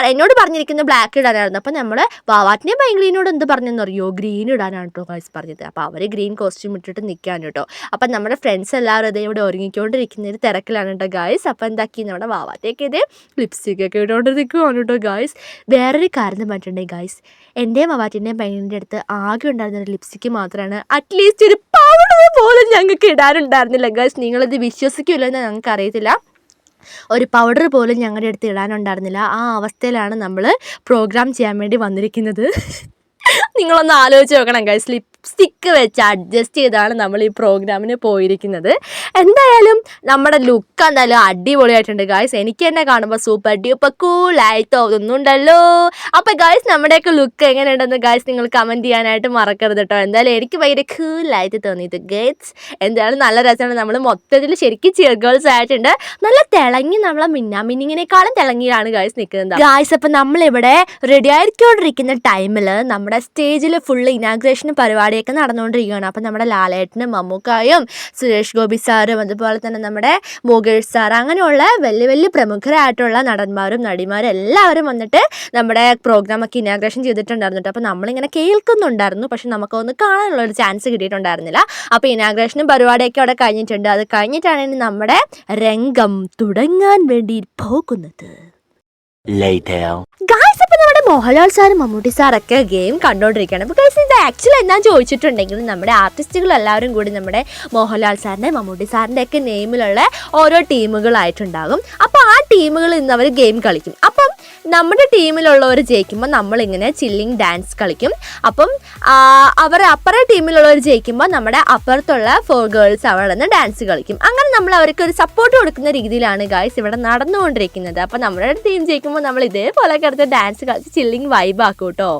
എന്നോട് പറഞ്ഞിരിക്കുന്നത് ബ്ലാക്ക് ഇടാനായിരുന്നു. അപ്പം നമ്മൾ വാവാറ്റിനെ ബൈഗ്ലീനോട് എന്ത് പറഞ്ഞെന്ന് അറിയോ ഗ്രീൻ ഇടാനാണ് കേട്ടോ ഗൈസ് പറഞ്ഞത്. അപ്പോൾ അവർ ഗ്രീൻ കോസ്റ്റ്യൂം ഇട്ടിട്ട് നിൽക്കാൻ കേട്ടോ അപ്പം നമ്മുടെ ഫ്രണ്ട്സ് എല്ലാവരും ഇതേ ഇവിടെ ഒരുങ്ങിക്കൊണ്ടിരിക്കുന്ന ഒരു തിരക്കിലാണ് കേട്ടോ ഗൈസ് അപ്പം എന്താക്കി നമ്മുടെ വാവാറ്റയൊക്കെ ഇതേ ലിപ്സ്റ്റിക് ഒക്കെ ഇട്ടുകൊണ്ട് നിൽക്കുവാണ് കേട്ടോ ഗൈസ് വേറൊരു കാരണം പറഞ്ഞിട്ടുണ്ടെങ്കിൽ ഗൈസ് എന്റെ വാവാറ്റിന്റെയും പയ്യന്റെ അടുത്ത് ആകെ ഉണ്ടായിരുന്ന ഒരു ലിപ്സ്റ്റിക്ക് മാത്രമാണ് അറ്റ്ലീസ്റ്റ് ഒരു പൗഡർ പോലും ഞങ്ങൾക്ക് ഇടാനുണ്ടായിരുന്നില്ല ഗൈസ് നിങ്ങളിത് വിശ്വസിക്കില്ലെന്ന് ഞങ്ങൾക്ക് അറിയത്തില്ല ഒരു പൗഡർ പോലും ഞങ്ങളുടെ അടുത്ത് ഇടാനുണ്ടായിരുന്നില്ല. ആ അവസ്ഥയിലാണ് നമ്മൾ പ്രോഗ്രാം ചെയ്യാൻ വേണ്ടി വന്നിരിക്കുന്നത്. നിങ്ങളൊന്ന് ആലോചിച്ച് നോക്കണം ഗൈസ് ലിപ്സ്റ്റിക്ക് വെച്ച് അഡ്ജസ്റ്റ് ചെയ്താണ് നമ്മൾ ഈ പ്രോഗ്രാമിന് പോയിരിക്കുന്നത്. എന്തായാലും നമ്മുടെ ലുക്ക് എന്തായാലും അടിപൊളിയായിട്ടുണ്ട് ഗായ്സ് എനിക്ക് തന്നെ കാണുമ്പോൾ സൂപ്പർ ഡ്യൂപ്പർ കൂളായി തോന്നുന്നുണ്ടല്ലോ. അപ്പോൾ ഗായ്സ് നമ്മുടെയൊക്കെ ലുക്ക് എങ്ങനെയുണ്ടെന്ന് ഗായ്സ് നിങ്ങൾ കമന്റ് ചെയ്യാനായിട്ട് മറക്കരുത് കേട്ടോ എന്തായാലും എനിക്ക് ഭയങ്കര കൂളായിട്ട് തോന്നിയത് ഗേറ്റ്സ് എന്തായാലും നല്ല രസമാണ്. നമ്മൾ മൊത്തത്തിൽ ശരിക്കും ചിയർ ഗേൾസ് ആയിട്ടുണ്ട്. നല്ല തിളങ്ങി നമ്മളെ മിന്നാമിന്നിങ്ങിനേക്കാളും തിളങ്ങിയാണ് ഗായ്സ് നിൽക്കുന്നത് ഗായ്സ് അപ്പം നമ്മളിവിടെ റെഡി ആയിരിക്കൊണ്ടിരിക്കുന്ന ടൈമിൽ നമ്മുടെ സ്റ്റേജിൽ ഫുള്ള് ഇനാഗ്രേഷൻ പരിപാടിയൊക്കെ നടന്നുകൊണ്ടിരിക്കുകയാണ്. അപ്പം നമ്മുടെ ലാലേട്ടനും മമ്മൂക്കായും സുരേഷ് ഗോപി സാറും അതുപോലെ തന്നെ നമ്മുടെ മുകേഷ് സാർ അങ്ങനെയുള്ള വലിയ വലിയ പ്രമുഖരായിട്ടുള്ള നടന്മാരും നടിമാരും എല്ലാവരും വന്നിട്ട് നമ്മുടെ പ്രോഗ്രാമൊക്കെ ഇനാഗ്രേഷൻ ചെയ്തിട്ടുണ്ടായിരുന്നു കേട്ടോ അപ്പോൾ നമ്മളിങ്ങനെ കേൾക്കുന്നുണ്ടായിരുന്നു. പക്ഷെ നമുക്കൊന്ന് കാണാനുള്ള ഒരു ചാൻസ് കിട്ടിയിട്ടുണ്ടായിരുന്നില്ല. അപ്പോൾ ഇനാഗ്രേഷനും പരിപാടിയൊക്കെ അവിടെ കഴിഞ്ഞിട്ടുണ്ട്. അത് കഴിഞ്ഞിട്ടാണ് ഇനി നമ്മുടെ രംഗം തുടങ്ങാൻ വേണ്ടി പോകുന്നത്. Later. മോഹൻലാൽ സാറും മമ്മൂട്ടി സാറൊക്കെ ഗെയിം കണ്ടുകൊണ്ടിരിക്കുകയാണ് ബിക്കോസ് ഇത് ആക്ച്വലി എന്താ ചോദിച്ചിട്ടുണ്ടെങ്കിൽ നമ്മുടെ ആർട്ടിസ്റ്റുകൾ എല്ലാവരും കൂടി നമ്മുടെ മോഹൻലാൽ സാറിന്റെ മമ്മൂട്ടി സാറിന്റെ ഒക്കെ നെയിമിലുള്ള ഓരോ ടീമുകളായിട്ടുണ്ടാകും അപ്പോൾ ആ ടീമുകൾ ഇന്ന് അവർ ഗെയിം കളിക്കും. അപ്പം നമ്മുടെ ടീമിലുള്ളവർ ജയിക്കുമ്പോൾ നമ്മളിങ്ങനെ ചില്ലിങ് ഡാൻസ് കളിക്കും. അപ്പം അവർ അപ്പർ ടീമിലുള്ളവർ ജയിക്കുമ്പോൾ നമ്മുടെ അപ്പുറത്തുള്ള ഫോർ ഗേൾസ് അവിടെ നിന്ന് ഡാൻസ് കളിക്കും. അങ്ങനെ നമ്മൾ അവർക്ക് ഒരു സപ്പോർട്ട് കൊടുക്കുന്ന രീതിയിലാണ് ഗായ്സ് ഇവിടെ നടന്നുകൊണ്ടിരിക്കുന്നത്. അപ്പം നമ്മുടെ ടീം ജയിക്കുമ്പോൾ നമ്മൾ ഇതേപോലെ കിടന്ന് ഡാൻസ് കളിച്ച് ചില്ലിങ് വൈബ് ആക്കും കേട്ടോ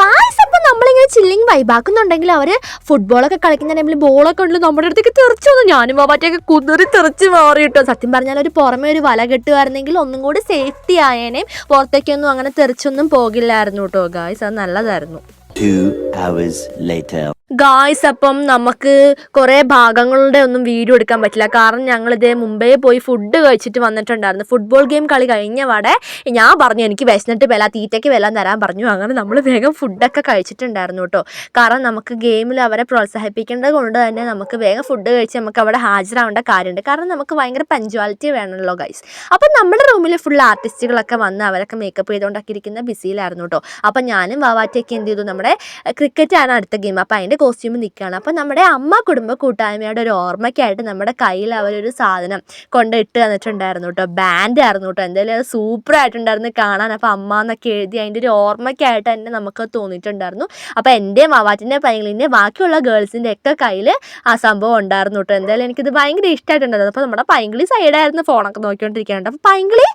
ഗായ്സ് നമ്മളിങ്ങനെ ചില്ലിങ് വൈബാക്കുന്നുണ്ടെങ്കിൽ അവർ ഫുട്ബോളൊക്കെ കളിക്കുന്ന ടൈമിൽ ബോളൊക്കെ ഉണ്ടല്ലോ നമ്മുടെ അടുത്തേക്ക് തെറിച്ചു വന്നു. ഞാനും ബാബാറ്റൊക്കെ കുതിറി തെറിച്ച് മാറി കിട്ടും സത്യം പറഞ്ഞാൽ ഒരു പുറമെ ഒരു വല കെട്ടുമായിരുന്നെങ്കിൽ ഒന്നും കൂടി സേഫ്റ്റി ആയേനേം പുറത്തേക്കൊന്നും അങ്ങനെ തെറിച്ചൊന്നും പോകില്ലായിരുന്നു കേട്ടോ ഗായ്സ് അത് നല്ലതായിരുന്നു. Two hours later. ഗായ്സ് അപ്പം നമുക്ക് കുറേ ഭാഗങ്ങളുടെ ഒന്നും വീഡിയോ എടുക്കാൻ പറ്റില്ല. കാരണം ഞങ്ങളിത് മുംബൈ പോയി ഫുഡ് കഴിച്ചിട്ട് വന്നിട്ടുണ്ടായിരുന്നു. ഫുട്ബോൾ ഗെയിം കളി കഴിഞ്ഞ പാടെ ഞാൻ പറഞ്ഞു എനിക്ക് വിശന്നിട്ട് വില തീറ്റയ്ക്ക് വില തരാൻ പറഞ്ഞു. അങ്ങനെ നമ്മൾ വേഗം ഫുഡൊക്കെ കഴിച്ചിട്ടുണ്ടായിരുന്നു കേട്ടോ. കാരണം നമുക്ക് ഗെയിമിൽ അവരെ പ്രോത്സാഹിപ്പിക്കേണ്ടത് കൊണ്ട് തന്നെ നമുക്ക് വേഗം ഫുഡ് കഴിച്ച് നമുക്ക് അവിടെ ഹാജരാവേണ്ട കാര്യമുണ്ട്. കാരണം നമുക്ക് ഭയങ്കര പഞ്ച്വാലിറ്റി വേണമല്ലോ ഗൈസ് അപ്പം നമ്മുടെ റൂമിൽ ഫുൾ ആർട്ടിസ്റ്റുകളൊക്കെ വന്ന് അവരൊക്കെ മേക്കപ്പ് ചെയ്തുകൊണ്ടൊക്കെ ഇരിക്കുന്ന ബിസിയിലായിരുന്നു കേട്ടോ. അപ്പം ഞാനും വാവാറ്റയൊക്കെ എന്ത് ചെയ്തു? നമ്മുടെ ക്രിക്കറ്റ് ആണ് അടുത്ത ഗെയിം അപ്പം അതിന്റെ കോസ്റ്റ്യൂം നിൽക്കുകയാണ് അപ്പോൾ നമ്മുടെ അമ്മ കുടുംബ കൂട്ടായ്മയുടെ ഒരു ഓർമ്മയ്ക്കായിട്ട് നമ്മുടെ കയ്യിൽ അവരൊരു സാധനം കൊണ്ട് ഇട്ട് തന്നിട്ടുണ്ടായിരുന്നു കേട്ടോ ബാൻഡ് ആയിരുന്നു കേട്ടോ എന്തായാലും സൂപ്പർ ആയിട്ടുണ്ടായിരുന്നു കാണാൻ. അപ്പോൾ അമ്മ എന്നൊക്കെ എഴുതി അതിന്റെ ഒരു ഓർമ്മയ്ക്കായിട്ട് തന്നെ നമുക്ക് തോന്നിയിട്ടുണ്ടായിരുന്നു. അപ്പോൾ എന്റെയും വാവാറ്റിന്റെ പൈലിന്റെ ബാക്കിയുള്ള ഗേൾസിന്റെ ഒക്കെ കയ്യിൽ ആ സംഭവം ഉണ്ടായിരുന്നു കേട്ടോ എന്തായാലും എനിക്കിത് ഭയങ്കര ഇഷ്ടമായിട്ടുണ്ടായിരുന്നു അപ്പോൾ നമ്മുടെ പൈങ്കിളി സൈഡായിരുന്നു ഫോണൊക്കെ നോക്കിക്കൊണ്ടിരിക്കുകയാണ് അപ്പോൾ പൈങ്കിളി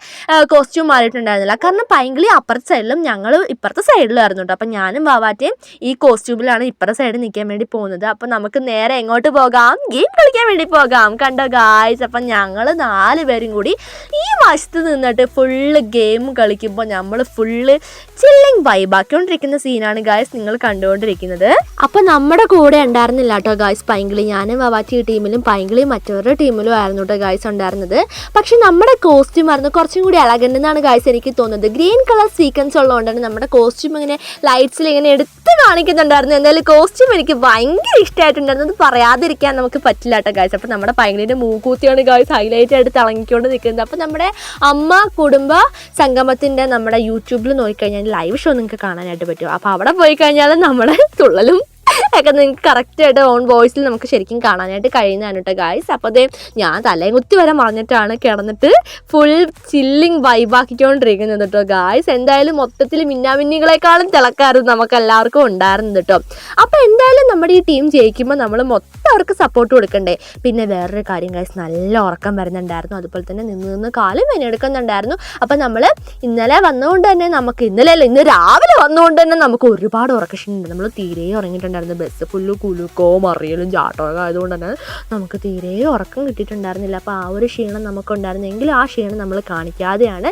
കോസ്റ്റ്യൂം മാറിയിട്ടുണ്ടായിരുന്നില്ല. കാരണം പൈങ്കിളി അപ്പുറത്തെ സൈഡിലും ഞങ്ങൾ ഇപ്പുറത്തെ സൈഡിലും ആയിരുന്നു കേട്ടോ അപ്പം ഞാനും വാവാറ്റയും ഈ കോസ്റ്റ്യൂമിലാണ് ഇപ്പുറത്തെ സൈഡിൽ നിൽക്കാൻ വേണ്ടി പോകുന്നത്. അപ്പം നമുക്ക് നേരെ എങ്ങോട്ട് പോകാം? ഗെയിം കളിക്കാൻ വേണ്ടി പോകാം. കണ്ടോ ഗായ്സ് അപ്പം ഞങ്ങൾ നാല് പേരും കൂടി ഈ വശത്ത് നിന്നിട്ട് ഫുള്ള് ഗെയിം കളിക്കുമ്പോൾ നമ്മൾ ഫുള്ള് ചില്ലിങ് വൈബാക്കിക്കൊണ്ടിരിക്കുന്ന സീനാണ് ഗായ്സ് നിങ്ങൾ കണ്ടുകൊണ്ടിരിക്കുന്നത്. അപ്പം നമ്മുടെ കൂടെ ഉണ്ടായിരുന്നില്ല കേട്ടോ ഗായ്സ് പൈങ്കിളി ഞാനും വവാറ്റി ടീമിലും പൈങ്കിളി മറ്റവരുടെ ടീമിലും ആയിരുന്നു കേട്ടോ ഗായ്സ് ഉണ്ടായിരുന്നത്. പക്ഷെ നമ്മുടെ കോസ്റ്റ്യൂം ആയിരുന്നു കുറച്ചും കൂടി എന്നാണ് ഗായ്സ് എനിക്ക് തോന്നുന്നത്. ഗ്രീൻ കളർ സീക്വൻസ് ഉള്ളതുകൊണ്ടാണ് നമ്മുടെ കോസ്റ്റ്യൂം ഇങ്ങനെ ലൈറ്റ്സിൽ ഇങ്ങനെ എടുത്ത് കാണിക്കുന്നുണ്ടായിരുന്നു എന്തായാലും കോസ്റ്റ്യൂം എനിക്ക് ഭയങ്കര ഇഷ്ടമായിട്ടുണ്ടായിരുന്നു അത് പറയാതിരിക്കാൻ നമുക്ക് പറ്റില്ല കേട്ടോ ഗായ്സ് അപ്പോൾ നമ്മുടെ പൈങ്കിളിന്റെ മൂക്കൂത്തിയാണ് ഗായ്സ് ഹൈലൈറ്റ് ആയിട്ട് തിളങ്ങിക്കൊണ്ട് നിൽക്കുന്നത്. അപ്പോൾ നമ്മുടെ അമ്മ കുടുംബ സംഗമത്തിന്റെ നമ്മുടെ യൂട്യൂബിൽ നോക്കിക്കഴിഞ്ഞാൽ ലൈവ് ഷോ നിങ്ങൾക്ക് കാണാനായിട്ട് പറ്റും. അപ്പോൾ അവിടെ പോയി കഴിഞ്ഞാൽ നമ്മുടെ തുള്ളലും ഒക്കെ നിങ്ങൾക്ക് കറക്റ്റായിട്ട് ഓൺ വോയിസിൽ നമുക്ക് ശരിക്കും കാണാനായിട്ട് കഴിയുന്നതാണ് കേട്ടോ ഗായ്സ് അപ്പോൾ അതേ ഞാൻ തലയും കുത്തി വരെ മറിഞ്ഞിട്ടാണ് കിടന്നിട്ട് ഫുൾ ചില്ലിങ് വൈബാക്കിക്കൊണ്ടിരിക്കുന്നത് കേട്ടോ ഗായ്സ് എന്തായാലും മൊത്തത്തിൽ മിന്നാമിന്നികളെക്കാളും തിളക്കായിരുന്നു നമുക്ക് എല്ലാവർക്കും ഉണ്ടായിരുന്നത് കേട്ടോ അപ്പോൾ എന്തായാലും നമ്മുടെ ഈ ടീം ജയിക്കുമ്പോൾ നമ്മൾ മൊത്തം അവർക്ക് സപ്പോർട്ട് കൊടുക്കണ്ടേ. പിന്നെ വേറൊരു കാര്യം ഗായ്സ് നല്ല ഉറക്കം വരുന്നുണ്ടായിരുന്നു. അതുപോലെ തന്നെ നിന്ന് നിന്ന് കാലം വേനെടുക്കുന്നുണ്ടായിരുന്നു അപ്പോൾ നമ്മൾ ഇന്നലെ വന്നുകൊണ്ട് തന്നെ നമുക്ക് ഇന്നലെ അല്ല ഇന്ന് രാവിലെ വന്നുകൊണ്ട് തന്നെ നമുക്ക് ഒരുപാട് ഉറക്കക്ഷീണുണ്ട് നമ്മൾ തീരെ ഉറങ്ങിയിട്ടുണ്ടായിരുന്നു ബസ് ഫുള്ള് കുലുക്കോ മറിയലും ചാട്ടമൊക്കെ ആയതുകൊണ്ട് തന്നെ നമുക്ക് തീരെ ഉറക്കം കിട്ടിയിട്ടുണ്ടായിരുന്നില്ല. അപ്പോൾ ആ ഒരു ക്ഷീണം നമുക്കുണ്ടായിരുന്നെങ്കിൽ ആ ക്ഷീണം നമ്മൾ കാണിക്കാതെയാണ്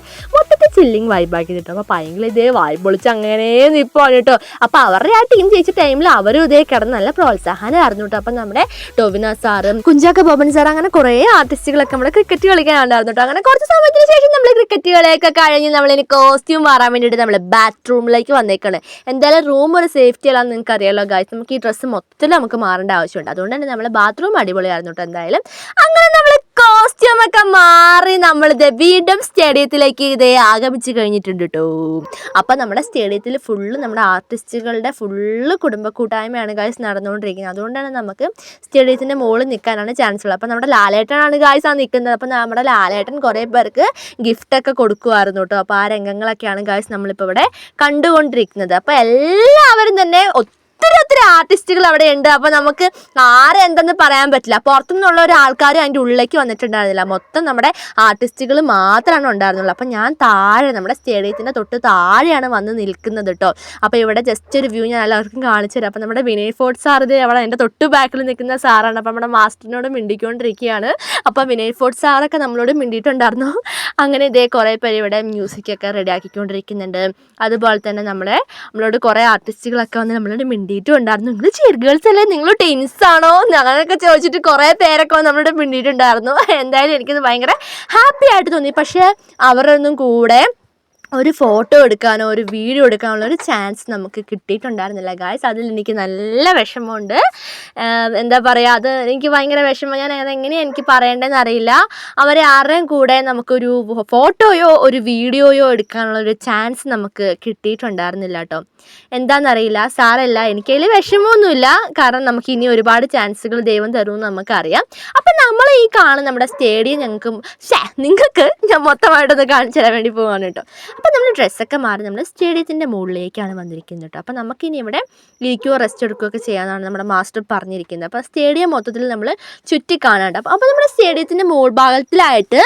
മൊത്തത്തിൽ ചില്ലിങ് വൈബാക്കി കിട്ടും അപ്പോൾ ഭയങ്കര ഇതേ വായ്പ പൊളിച്ച് അങ്ങനെ നിൽപ്പാണ് കേട്ടോ. അപ്പോൾ അവരുടെ ആ ടീം ജയിച്ച ടൈമിൽ അവരും ഇതേ കിടന്ന് നല്ല പ്രോത്സാഹനം അറിഞ്ഞു കേട്ടോ. അപ്പം നമ്മുടെ ടോവിന സാറും കുഞ്ചാക്ക ബോബൻ സാർ അങ്ങനെ കുറേ ആർട്ടിസ്റ്റുകളൊക്കെ നമ്മുടെ ക്രിക്കറ്റ് കളിക്കാനുണ്ടായിരുന്നു കേട്ടോ. അങ്ങനെ കുറച്ച് സമയത്തിന് ശേഷം നമ്മൾ ക്രിക്കറ്റ് കളിയൊക്കെ കഴിഞ്ഞ് നമ്മളിനി കോസ്റ്റ്യൂം മാറാൻ വേണ്ടിയിട്ട് നമ്മൾ ബാത്റൂമിലേക്ക് വന്നേക്കാണ്. എന്തായാലും റൂം ഒരു സേഫ്റ്റി അല്ലാന്ന് നിങ്ങൾക്ക് അറിയാലോ ഗായ്സ് നമുക്ക് ഈ ഡ്രസ്സ് മൊത്തത്തിൽ നമുക്ക് മാറേണ്ട ആവശ്യമുണ്ട്. അതുകൊണ്ട് തന്നെ നമ്മൾ ബാത്റൂം അടിപൊളിയായിരുന്നു കേട്ടോ എന്തായാലും. അങ്ങനെ നമ്മൾ കോസ്റ്റ്യൂം ഒക്കെ മാറി നമ്മളിത് വീണ്ടും സ്റ്റേഡിയത്തിലേക്ക് ഇതേ ആഗമിച്ചു കഴിഞ്ഞിട്ടുണ്ട് കേട്ടോ അപ്പം നമ്മുടെ സ്റ്റേഡിയത്തിൽ ഫുള്ള് നമ്മുടെ ആർട്ടിസ്റ്റുകളുടെ ഫുള്ള് കുടുംബ കൂട്ടായ്മയാണ് ഗായ്സ് നടന്നുകൊണ്ടിരിക്കുന്നത്. അതുകൊണ്ടാണ് നമുക്ക് സ്റ്റേഡിയത്തിന്റെ മുകളിൽ നിൽക്കാനാണ് ചാൻസ് ഉള്ളത്. അപ്പം നമ്മുടെ ലാലേട്ടനാണ് ഗായ്സ് ആ നിൽക്കുന്നത്. അപ്പം നമ്മുടെ ലാലേട്ടൻ കുറേ പേർക്ക് ഗിഫ്റ്റൊക്കെ കൊടുക്കുമായിരുന്നു കേട്ടോ അപ്പോൾ ആ രംഗങ്ങളൊക്കെയാണ് ഗായ്സ് നമ്മളിപ്പോൾ ഇവിടെ കണ്ടുകൊണ്ടിരിക്കുന്നത്. അപ്പോൾ എല്ലാവരും തന്നെ ഒത്തിരി ഒത്തിരി ആർട്ടിസ്റ്റുകൾ അവിടെ ഉണ്ട്. അപ്പോൾ നമുക്ക് ആരെന്തെന്ന് പറയാൻ പറ്റില്ല. പുറത്തുനിന്നുള്ള ഒരു ആൾക്കാരും അതിന്റെ ഉള്ളിലേക്ക് വന്നിട്ടുണ്ടായിരുന്നില്ല. മൊത്തം നമ്മുടെ ആർട്ടിസ്റ്റുകൾ മാത്രമാണ് ഉണ്ടായിരുന്നുള്ളൂ. അപ്പോൾ ഞാൻ താഴെ നമ്മുടെ സ്റ്റേഡിയത്തിന്റെ തൊട്ട് താഴെയാണ് വന്ന് നിൽക്കുന്നത് കേട്ടോ അപ്പോൾ ഇവിടെ ജസ്റ്റ് ഒരു വ്യൂ ഞാൻ എല്ലാവർക്കും കാണിച്ചു തരാം. അപ്പോൾ നമ്മുടെ വിനയ് ഫോർട്ട് സാർ ഇത് അവിടെ എന്റെ തൊട്ട് ബാക്കിൽ നിൽക്കുന്ന സാറാണ്. അപ്പോൾ നമ്മുടെ മാസ്റ്ററിനോട് മിണ്ടിക്കൊണ്ടിരിക്കുകയാണ്. അപ്പോൾ വിനയ് ഫോർട്ട് സാറൊക്കെ നമ്മളോട് മിണ്ടിയിട്ടുണ്ടായിരുന്നു. അങ്ങനെ ഇതേ കുറേ പേര് ഇവിടെ മ്യൂസിക്കൊക്കെ റെഡി ആക്കിക്കൊണ്ടിരിക്കുന്നുണ്ട്. അതുപോലെ തന്നെ നമ്മളെ നമ്മളോട് കുറേ ആർട്ടിസ്റ്റുകളൊക്കെ വന്ന് നമ്മളോട് മിണ്ടിയിട്ടുണ്ടായിരുന്നു നിങ്ങൾ ചിയർ ഗേൾസ് അല്ലേ? നിങ്ങൾ ടെൻസ് ആണോ? അങ്ങനെയൊക്കെ ചോദിച്ചിട്ട് കുറേ പേരൊക്കെ നമ്മളോട് മിണ്ടിയിട്ടുണ്ടായിരുന്നു (laughs) എന്തായാലും എനിക്കത് ഭയങ്കര ഹാപ്പി ആയിട്ട് തോന്നി. പക്ഷേ അവരൊന്നും കൂടെ ഒരു ഫോട്ടോ എടുക്കാനോ ഒരു വീഡിയോ എടുക്കാനുള്ള ഒരു ചാൻസ് നമുക്ക് കിട്ടിയിട്ടുണ്ടായിരുന്നില്ല ഗായ്സ് അതിൽ എനിക്ക് നല്ല വിഷമമുണ്ട്. എന്താ പറയുക അത് എനിക്ക് ഭയങ്കര വിഷമം. ഞാൻ അതെങ്ങനെയാണ് എനിക്ക് പറയേണ്ടതെന്ന് അറിയില്ല. അവരെ ആരുടെയും കൂടെ നമുക്കൊരു ഫോട്ടോയോ ഒരു വീഡിയോയോ എടുക്കാനുള്ള ഒരു ചാൻസ് നമുക്ക് കിട്ടിയിട്ടുണ്ടായിരുന്നില്ല കേട്ടോ എന്താണെന്നറിയില്ല സാറല്ല എനിക്കതിൽ വിഷമമൊന്നുമില്ല. കാരണം നമുക്ക് ഇനി ഒരുപാട് ചാൻസുകൾ ദൈവം തരുമെന്ന് നമുക്കറിയാം. അപ്പം നമ്മൾ ഈ കാണുന്ന നമ്മുടെ സ്റ്റേഡിയം ഞങ്ങൾക്ക് നിങ്ങൾക്ക് ഞാൻ മൊത്തമായിട്ടൊന്ന് കാണിച്ചു തരാൻ വേണ്ടി പോവാണ് കേട്ടോ അപ്പം നമ്മൾ ഡ്രസ്സൊക്കെ മാറി നമ്മൾ സ്റ്റേഡിയത്തിന്റെ മുകളിലേക്കാണ് വന്നിരിക്കുന്നത് കേട്ടോ അപ്പം നമുക്കിനി ഇവിടെ ഇരിക്കുകയോ റെസ്റ്റ് എടുക്കുകയൊക്കെ ചെയ്യാനാണ് നമ്മുടെ മാസ്റ്റർ പറഞ്ഞിരിക്കുന്നത്. അപ്പോൾ സ്റ്റേഡിയം മൊത്തത്തിൽ നമ്മൾ ചുറ്റി കാണാണ്ട് അപ്പോൾ അപ്പോൾ നമ്മുടെ സ്റ്റേഡിയത്തിന്റെ മുകൾ ഭാഗത്തിലായിട്ട്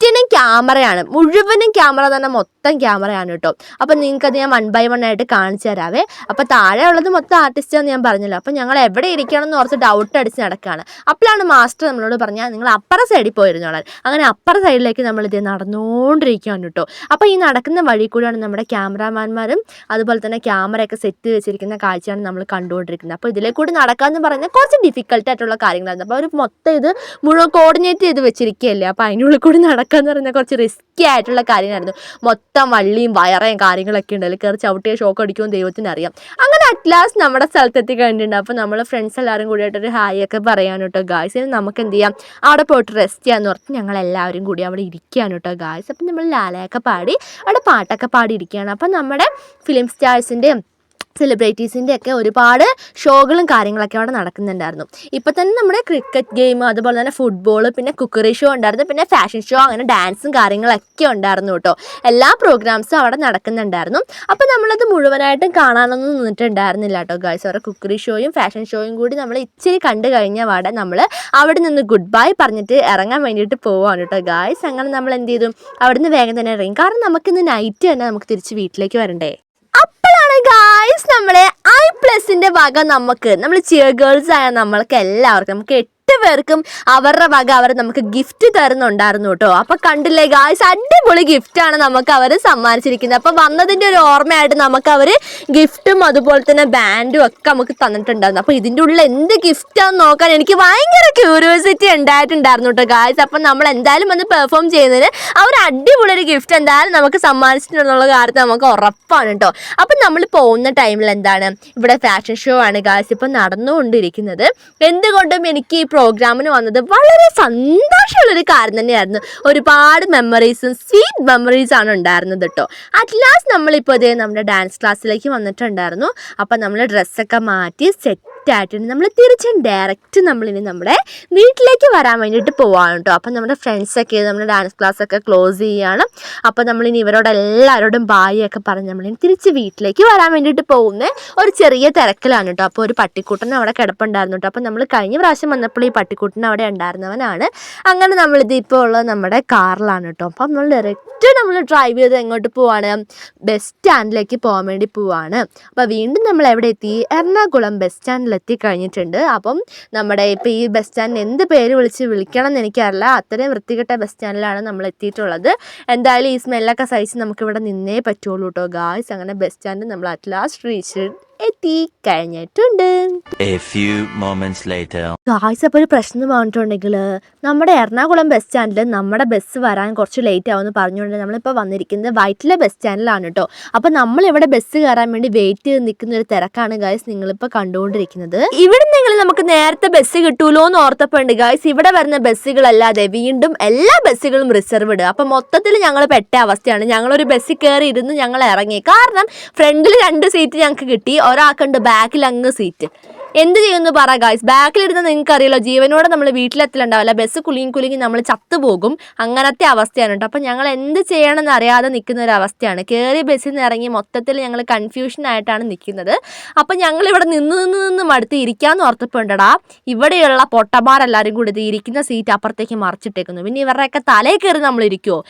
ചുറ്റിനും ക്യാമറയാണ്. മുഴുവനും ക്യാമറ തന്നെ മൊത്തം ക്യാമറയാണ് കേട്ടോ. അപ്പം നിങ്ങൾക്കത് ഞാൻ വൺ ബൈ വൺ ആയിട്ട് കാണിച്ചു തരാവേ. അപ്പം താഴെ ഉള്ളത് മൊത്തം ആർട്ടിസ്റ്റാന്ന് ഞാൻ പറഞ്ഞല്ലോ. അപ്പം ഞങ്ങൾ എവിടെ ഇരിക്കണം എന്ന് ഓർത്ത് ഡൗട്ട് അടിച്ച് നടക്കുകയാണ് അപ്പോഴാണ് മാസ്റ്റർ നമ്മളോട് പറഞ്ഞാൽ നിങ്ങൾ അപ്പുറ സൈഡിൽ പോയിരുന്നോളാൻ അങ്ങനെ അപ്പുറ സൈഡിലേക്ക് നമ്മൾ ഇത് നടന്നുകൊണ്ടിരിക്കുകയാണ് കേട്ടോ. അപ്പോൾ ഈ നടക്കുന്ന വഴി കൂടെയാണ് നമ്മുടെ ക്യാമറാമാന്മാരും അതുപോലെ തന്നെ ക്യാമറയൊക്കെ സെറ്റ് വെച്ചിരിക്കുന്ന കാഴ്ചയാണ് നമ്മൾ കണ്ടുകൊണ്ടിരിക്കുന്നത്. അപ്പോൾ ഇതിലെ കൂടി നടക്കാമെന്ന് പറഞ്ഞാൽ കുറച്ച് ഡിഫിക്കൽട്ട് ആയിട്ടുള്ള കാര്യങ്ങളായിരുന്നു. അപ്പോൾ അവർ മൊത്തം ഇത് മുഴുവൻ കോർഡിനേറ്റ് ചെയ്ത് വെച്ചിരിക്കുകയല്ലേ? അപ്പോൾ അതിനുള്ളിൽ കൂടി നടക്കാന്ന് പറയുന്നത് കുറച്ച് റിസ്കി ആയിട്ടുള്ള കാര്യമായിരുന്നു മൊത്തം വള്ളിയും വയറയും കാര്യങ്ങളൊക്കെ ഉണ്ട് അതിൽ കയറി ചവിട്ടിയ ഷോക്ക് അടിക്കുമെന്ന് ദൈവത്തിന് അറിയാം അങ്ങനെ അറ്റ്ലാസ്റ്റ് നമ്മുടെ സ്ഥലത്തെത്തി കഴിഞ്ഞിട്ടുണ്ട് അപ്പോൾ നമ്മൾ ഫ്രണ്ട്സ് എല്ലാവരും കൂടിയിട്ടൊരു ഹായ് ഒക്കെ പറയാൻ കേട്ടോ ഗായ്സ് ഇനി നമുക്ക് എന്ത് ചെയ്യാം? അവിടെ പോയിട്ട് റെസ്റ്റ് ചെയ്യാന്ന് പറഞ്ഞ് ഞങ്ങൾ എല്ലാവരും കൂടി അവിടെ ഇരിക്കുകയാണ് കേട്ടോ ഗായ്സ് അപ്പം നമ്മൾ ലാലയൊക്കെ പാടി അവിടെ പാട്ടൊക്കെ പാടി ഇരിക്കുകയാണ് അപ്പം നമ്മുടെ ഫിലിം സ്റ്റാഴ്സിന്റെയും സെലിബ്രിറ്റീസിന്റെ ഒക്കെ ഒരുപാട് ഷോകളും കാര്യങ്ങളൊക്കെ അവിടെ നടക്കുന്നുണ്ടായിരുന്നു. ഇപ്പം തന്നെ നമ്മുടെ ക്രിക്കറ്റ് ഗെയിം അതുപോലെ തന്നെ ഫുട്ബോൾ പിന്നെ കുക്കറി ഷോ ഉണ്ടായിരുന്നു പിന്നെ ഫാഷൻ ഷോ അങ്ങനെ ഡാൻസും കാര്യങ്ങളൊക്കെ ഉണ്ടായിരുന്നു കേട്ടോ. എല്ലാ പ്രോഗ്രാംസും അവിടെ നടക്കുന്നുണ്ടായിരുന്നു. അപ്പം നമ്മളത് മുഴുവനായിട്ടും കാണാനൊന്നും നിന്നിട്ടുണ്ടായിരുന്നില്ല കേട്ടോ ഗേൾസ് അവരുടെ കുക്കറി ഷോയും ഫാഷൻ ഷോയും കൂടി നമ്മൾ ഇച്ചിരി കണ്ടു കഴിഞ്ഞ പാടെ നമ്മൾ അവിടെ നിന്ന് ഗുഡ് ബൈ പറഞ്ഞിട്ട് ഇറങ്ങാൻ വേണ്ടിയിട്ട് പോവാണ് കേട്ടോ ഗായ്സ് അങ്ങനെ നമ്മൾ എന്ത് ചെയ്തു? അവിടെ നിന്ന് വേഗം തന്നെ ഇറങ്ങി. കാരണം നമുക്കിന്ന് നൈറ്റ് തന്നെ നമുക്ക് തിരിച്ച് വീട്ടിലേക്ക് വരണ്ടേ? ഗായ്സ് നമ്മളെ ഐ പ്ലസിന്റെ വക നമുക്ക് നമ്മൾ ചിയർ ഗേൾസ് ആയ നമ്മൾക്ക് എല്ലാവർക്കും നമുക്ക് പേർക്കും അവരുടെ വക അവർ നമുക്ക് ഗിഫ്റ്റ് തരുന്നുണ്ടായിരുന്നു കേട്ടോ അപ്പൊ കണ്ടില്ലേ ഗായ്സ് അടിപൊളി ഗിഫ്റ്റ് ആണ് നമുക്ക് അവർ സമ്മാനിച്ചിരിക്കുന്നത്. അപ്പൊ വന്നതിന്റെ ഒരു ഓർമ്മയായിട്ട് നമുക്ക് അവർ ഗിഫ്റ്റും അതുപോലെ തന്നെ ബാൻഡും ഒക്കെ നമുക്ക് തന്നിട്ടുണ്ടായിരുന്നു. അപ്പൊ ഇതിന്റെ ഉള്ളിൽ എന്ത് ഗിഫ്റ്റാന്ന് നോക്കാൻ എനിക്ക് ഭയങ്കര ക്യൂരിയോസിറ്റി ഉണ്ടായിട്ടുണ്ടായിരുന്നു കേട്ടോ ഗായ്സ് അപ്പൊ നമ്മൾ എന്തായാലും വന്ന് പെർഫോം ചെയ്യുന്നതിന് അവർ അടിപൊളി ഒരു ഗിഫ്റ്റ് എന്തായാലും നമുക്ക് സമ്മാനിച്ചിട്ടുള്ള കാര്യത്തിൽ നമുക്ക് ഉറപ്പാണ് കേട്ടോ അപ്പം നമ്മൾ പോകുന്ന ടൈമിൽ എന്താണ്? ഇവിടെ ഫാഷൻ ഷോ ആണ് ഗായ്സ് ഇപ്പം നടന്നുകൊണ്ടിരിക്കുന്നത്. എന്തുകൊണ്ടും എനിക്ക് ഈ പ്രോഗ്രാമിന് വന്നത് വളരെ സന്തോഷമുള്ളൊരു കാര്യം തന്നെയായിരുന്നു. ഒരുപാട് മെമ്മറീസും സ്വീറ്റ് മെമ്മറീസ് ആണ് ഉണ്ടായിരുന്നത് കേട്ടോ അറ്റ് ലാസ്റ്റ് നമ്മളിപ്പോൾ ഇതേ നമ്മുടെ ഡാൻസ് ക്ലാസ്സിലേക്ക് വന്നിട്ടുണ്ടായിരുന്നു. അപ്പം നമ്മൾ ഡ്രസ്സൊക്കെ മാറ്റി സെറ്റ് സെറ്റ് ആയിട്ടുണ്ട്. നമ്മൾ തിരിച്ചും ഡയറക്റ്റ് നമ്മളിനി നമ്മുടെ വീട്ടിലേക്ക് വരാൻ വേണ്ടിയിട്ട് പോവാണ് കേട്ടോ. അപ്പം നമ്മുടെ ഫ്രണ്ട്സൊക്കെ നമ്മുടെ ഡാൻസ് ക്ലാസ് ഒക്കെ ക്ലോസ് ചെയ്യുകയാണ് അപ്പോൾ നമ്മളിനി ഇവരോട് എല്ലാവരോടും ബായി പറഞ്ഞ് നമ്മളിനി തിരിച്ച് വീട്ടിലേക്ക് വരാൻ വേണ്ടിയിട്ട് പോകുന്നത് ഒരു ചെറിയ തിരക്കിലാണ് കേട്ടോ. അപ്പോൾ ഒരു പട്ടിക്കൂട്ടൻ അവിടെ കിടപ്പുണ്ടായിരുന്നു കേട്ടോ. അപ്പോൾ നമ്മൾ കഴിഞ്ഞ പ്രാവശ്യം വന്നപ്പോൾ ഈ പട്ടിക്കൂട്ടൻ അവിടെ ഉണ്ടായിരുന്നവനാണ്. അങ്ങനെ നമ്മളിത് ഇപ്പോൾ ഉള്ളത് നമ്മുടെ കാറിലാണ് കേട്ടോ. അപ്പം നമ്മൾ ഡയറക്റ്റ് നമ്മൾ ഡ്രൈവ് ചെയ്ത് എങ്ങോട്ട് പോവാണ്? ബസ് സ്റ്റാൻഡിലേക്ക് പോകാൻ വേണ്ടി പോവാണ്. അപ്പോൾ വീണ്ടും നമ്മൾ എവിടെ എത്തി? എറണാകുളം ബസ് സ്റ്റാൻഡിൽ എത്തി കഴിഞ്ഞിട്ടുണ്ട് അപ്പം നമ്മുടെ ഇപ്പോൾ ഈ ബസ് സ്റ്റാൻഡിന് എന്ത് പേര് വിളിച്ച് വിളിക്കണം എന്ന് എനിക്കറിയില്ല. അത്രയും വൃത്തികെട്ട ബസ് സ്റ്റാൻഡിലാണ് നമ്മൾ എത്തിയിട്ടുള്ളത്. എന്തായാലും ഈ സ്മെല്ലൊക്കെ സഹിച്ച് നമുക്കിവിടെ നിന്നേ പറ്റുള്ളൂ കേട്ടോ ഗായ്സ് അങ്ങനെ ബസ് സ്റ്റാൻഡ് നമ്മൾ അറ്റ് ലാസ്റ്റ് റീച്ച് എത്തി കഴിഞ്ഞിട്ടുണ്ട്. ഗായ്സ് അപ്പോൾ ഒരു പ്രശ്നം വന്നിട്ടുണ്ടെങ്കിൽ നമ്മുടെ എറണാകുളം ബസ് സ്റ്റാൻഡിൽ നമ്മുടെ ബസ് വരാൻ കുറച്ച് ലേറ്റ് ആവുമെന്ന് പറഞ്ഞുകൊണ്ട് നമ്മളിപ്പോൾ വന്നിരിക്കുന്നത് വൈറ്റിലെ ബസ് സ്റ്റാൻഡിലാണ് കേട്ടോ അപ്പോൾ നമ്മൾ ഇവിടെ ബസ് കയറാൻ വേണ്ടി വെയിറ്റ് ചെയ്ത് നിൽക്കുന്ന ഒരു തിരക്കാണ് ഗായ്സ് നിങ്ങളിപ്പോൾ കണ്ടുകൊണ്ടിരിക്കുന്നത്. ഇവിടെ നിങ്ങൾ നമുക്ക് നേരത്തെ ബസ് കിട്ടൂലോ എന്ന് ഓർത്തപ്പോണ്ട് ഗായ്സ് ഇവിടെ വരുന്ന ബസ്സുകളല്ലാതെ വീണ്ടും എല്ലാ ബസ്സുകളും റിസർവ് ഇടുക. അപ്പോൾ മൊത്തത്തിൽ ഞങ്ങൾ പെട്ട അവസ്ഥയാണ്. ഞങ്ങളൊരു ബസ്സിൽ കയറി ഇരുന്ന് ഞങ്ങൾ ഇറങ്ങി. കാരണം ഫ്രണ്ടിൽ രണ്ട് സീറ്റ് ഞങ്ങൾക്ക് കിട്ടി. ഒരാൾക്കുണ്ട് ബാക്കിൽ അങ്ങ് സീറ്റ് എന്ത് ചെയ്യുമെന്ന് പറ ഗായ്സ് ബാക്കിലിരുന്ന് നിങ്ങൾക്ക് അറിയാലോ ജീവനോടെ നമ്മൾ വീട്ടിലെത്തിലുണ്ടാവില്ല. ബസ് കുലുങ്ങി കുലുങ്ങി നമ്മൾ ചത്തുപോകും അങ്ങനത്തെ അവസ്ഥയാണ് കേട്ടോ അപ്പം ഞങ്ങൾ എന്ത് ചെയ്യണമെന്ന് അറിയാതെ നിൽക്കുന്ന ഒരു അവസ്ഥയാണ്. കയറി ബസ്സിൽ നിന്ന് ഇറങ്ങി മൊത്തത്തിൽ ഞങ്ങൾ കൺഫ്യൂഷനായിട്ടാണ് നിൽക്കുന്നത്. അപ്പം ഞങ്ങളിവിടെ നിന്ന് നിന്ന് നിന്ന് മടുത്ത് ഇരിക്കാമെന്ന് ഓർത്തപ്പോണ്ടടാ ഇവിടെയുള്ള പൊട്ടന്മാരെല്ലാവരും കൂടി ഇരിക്കുന്ന സീറ്റ് അപ്പുറത്തേക്ക് മറിച്ചിട്ടേക്കുന്നു. പിന്നെ ഇവരുടെയൊക്കെ തലയിൽ കയറി നമ്മൾ ഇരിക്കുമോ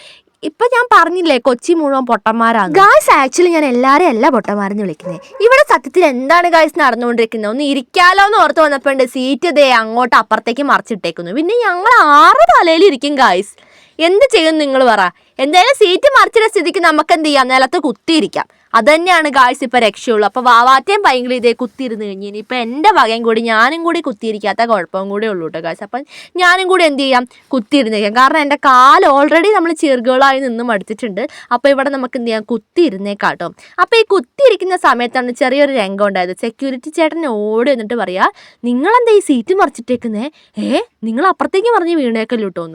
ഇപ്പൊ ഞാൻ പറഞ്ഞില്ലേ കൊച്ചി മുഴുവൻ പൊട്ടന്മാരാണ് ഗായ്സ് ആക്ച്വലി ഞാൻ എല്ലാവരും അല്ല പൊട്ടന്മാരെന്ന് വിളിക്കുന്നത് ഇവിടെ സത്യത്തിൽ എന്താണ് ഗായ്സ് നടന്നുകൊണ്ടിരിക്കുന്നത്? ഒന്ന് ഇരിക്കാലോ എന്ന് ഓർത്ത് വന്നപ്പോണ്ട് സീറ്റ് ദേ അങ്ങോട്ട് അപ്പുറത്തേക്ക് മറിച്ചിട്ടേക്കുന്നു. പിന്നെ ഞങ്ങൾ ആറ് തലയിൽ ഇരിക്കും ഗായ്സ് എന്ത് ചെയ്യും നിങ്ങൾ പറ? എന്തായാലും സീറ്റ് മറിച്ചിട്ട സ്ഥിതിക്ക് നമുക്ക് എന്ത് ചെയ്യാം? നിലത്ത് കുത്തിയിരിക്കാം. അത് തന്നെയാണ് ഇപ്പൊ രക്ഷയുള്ളൂ. അപ്പൊ വാവാറ്റയും ഭയങ്കര ഇതേ കുത്തിയിരുന്ന് കഴിഞ്ഞ്. ഇനിയിപ്പോൾ എന്റെ വകയും കൂടി ഞാനും കൂടി കുത്തിയിരിക്കാത്ത കുഴപ്പവും കൂടെ ഉള്ളൂ കേട്ടോ ഗായ്സ് അപ്പം ഞാനും കൂടി എന്ത് ചെയ്യാം? കുത്തിയിരുന്നേക്കാം കാരണം എന്റെ കാൽ ഓൾറെഡി നമ്മൾ ചെറുകളായി നിന്നും മടുത്തിട്ടുണ്ട്. അപ്പോൾ ഇവിടെ നമുക്ക് എന്ത് ചെയ്യാം? കുത്തിയിരുന്നേക്കാം കേട്ടോ അപ്പോൾ ഈ കുത്തിയിരിക്കുന്ന സമയത്താണ് ചെറിയൊരു രംഗം ഉണ്ടായത്. സെക്യൂരിറ്റി ചേട്ടൻ ഓടി എന്നിട്ട് പറയാ നിങ്ങളെന്താ ഈ സീറ്റ് മറിച്ചിട്ടേക്കുന്നേ? ഏ നിങ്ങൾ അപ്പുറത്തേക്ക് മറിഞ്ഞ് വീണേക്കല്ലോ കേട്ടോ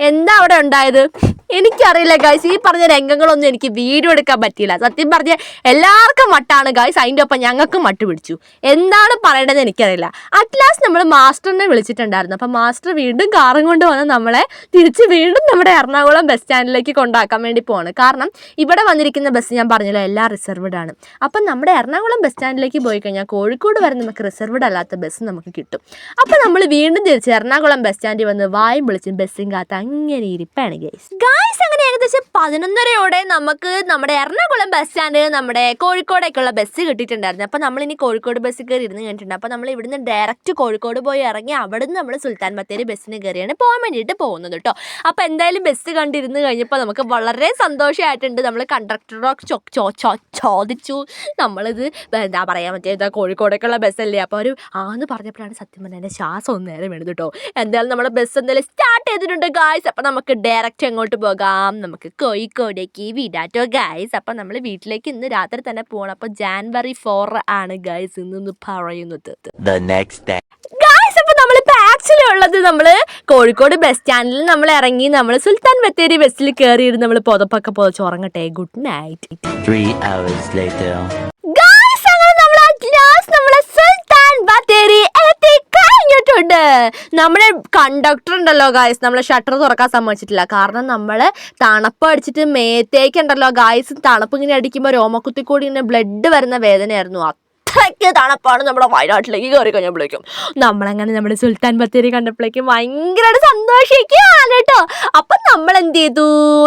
എന്താ അവിടെ ഉണ്ടായത്? എനിക്കറിയില്ല ഗായ്സ് ഈ പറഞ്ഞ രംഗങ്ങളൊന്നും എനിക്ക് വീഡിയോ എടുക്കാൻ പറ്റിയില്ല. സത്യം പറഞ്ഞ എല്ലാവർക്കും മട്ടാണ് ഗായ്സ് അതിന്റെ ഒപ്പം ഞങ്ങൾക്കും മട്ട് പിടിച്ചു. എന്താണ് പറയേണ്ടത് എനിക്കറിയില്ല. അറ്റ്ലാസ്റ്റ് നമ്മൾ മാസ്റ്ററിനെ വിളിച്ചിട്ടുണ്ടായിരുന്നു. അപ്പം മാസ്റ്റർ വീണ്ടും കാറും കൊണ്ട് വന്ന് നമ്മളെ തിരിച്ച് വീണ്ടും നമ്മുടെ എറണാകുളം ബസ് സ്റ്റാൻഡിലേക്ക് കൊണ്ടാക്കാൻ വേണ്ടി പോവാണ്. കാരണം ഇവിടെ വന്നിരിക്കുന്ന ബസ് ഞാൻ പറഞ്ഞല്ലോ എല്ലാം റിസർവ്ഡ് ആണ്. അപ്പം നമ്മുടെ എറണാകുളം ബസ് സ്റ്റാൻഡിലേക്ക് പോയി കഴിഞ്ഞാൽ കോഴിക്കോട് വരെ നമുക്ക് റിസർവ്ഡ് അല്ലാത്ത ബസ് നമുക്ക് കിട്ടും. അപ്പം നമ്മൾ വീണ്ടും തിരിച്ച് എറണാകുളം ബസ് സ്റ്റാൻഡിൽ വന്ന് വായും വിളിച്ചും ബസ്സും കാത്ത് അങ്ങനെ ഇരിപ്പാണ് ഗൈസ് ഗൈസ് അങ്ങനെ ഏകദേശം പതിനൊന്നരയോടെ നമുക്ക് നമ്മുടെ എറണാകുളം ബസ് സ്റ്റാൻഡ് നമ്മുടെ കോഴിക്കോടേക്കുള്ള ബസ് കിട്ടിയിട്ടുണ്ടായിരുന്നു. അപ്പോൾ നമ്മൾ ഇനി കോഴിക്കോട് ബസ് കയറി ഇരുന്ന് കഴിഞ്ഞിട്ടുണ്ട്. അപ്പോൾ നമ്മൾ ഇവിടുന്ന് ഡയറക്റ്റ് കോഴിക്കോട് പോയി ഇറങ്ങി അവിടുന്ന് നമ്മൾ സുൽത്താൻ ബത്തേരി ബസ്സിന് കയറിയാണ് പോകാൻ വേണ്ടിയിട്ട് പോകുന്നത് കേട്ടോ അപ്പോൾ എന്തായാലും ബസ് കണ്ടിരുന്ന് കഴിഞ്ഞപ്പോൾ നമുക്ക് വളരെ സന്തോഷമായിട്ടുണ്ട് നമ്മൾ കണ്ടക്ടറോട് ചോ ചോ ചോദിച്ചു. നമ്മളിത് എന്താ പറയാ മറ്റേ ഇതാ കോഴിക്കോടേക്കുള്ള ബസ്സല്ലേ അപ്പോൾ ഒരു ആന്ന് പറഞ്ഞപ്പോഴാണ് സത്യം പറഞ്ഞാൽ എന്റെ ശ്വാസം ഒന്ന് നേരം വേണത് കേട്ടോ എന്തായാലും നമ്മുടെ ബസ് എന്തായാലും സ്റ്റാർട്ട് ചെയ്തിട്ടുണ്ട് ഗായ്സ് അപ്പം നമുക്ക് ഡയറക്റ്റ് എങ്ങോട്ട് പോകാം. നമുക്ക് കോഴിക്കോടേക്ക് വിടാട്ടോ ഗായ്സ് അപ്പം നമ്മൾ വീട്ടിലേക്ക് ഇന്ന് രാത്രി തന്നെ പോകണം അപ്പം ജാൻവറി ഫോർ ആണ് ഗായ്സ് ഇന്ന് പറയുന്നത്. ഗായ്സ് അപ്പോൾ നമ്മൾ ആക്ച്വലി ഉള്ളത് നമ്മൾ കോഴിക്കോട് ബസ് സ്റ്റാൻഡിൽ നമ്മൾ ഇറങ്ങി നമ്മൾ സുൽത്താൻ ബത്തേരി ബസ്സിൽ കയറിയിരുന്ന് നമ്മൾ പുതപ്പൊക്കെ പുതച്ച് ഉറങ്ങട്ടെ. Good night Three hours later. Guys അങ്ങനെ നമ്മൾ at last നമ്മളെ സുൽത്താൻ ബത്തേരി എത്തി കഴിഞ്ഞിട്ടുണ്ട് നമ്മുടെ കണ്ടക്ടർ ഉണ്ടല്ലോ ഗായ്സ് നമ്മളെ ഷട്ടർ തുറക്കാൻ സമ്മതിച്ചിട്ടില്ല. കാരണം നമ്മൾ തണുപ്പ് അടിച്ചിട്ട് മേത്തേക്കുണ്ടല്ലോ ഗായ്സ് തണുപ്പ് ഇങ്ങനെ അടിക്കുമ്പോൾ രോമക്കുത്തി കൂടി ഇങ്ങനെ ബ്ലഡ് വരുന്ന വേദനയായിരുന്നു. അത്രയ്ക്ക് തണുപ്പാണ് നമ്മുടെ വയനാട്ടിലേക്ക് കയറി കഴിഞ്ഞപ്പോഴേക്കും. നമ്മളങ്ങനെ നമ്മുടെ സുൽത്താൻ ബത്തേരി കണ്ടപ്പോഴേക്കും ഭയങ്കരമായിട്ട് സന്തോഷിക്കുകയാണ് കേട്ടോ. അപ്പം നമ്മൾ എന്ത് ചെയ്തു?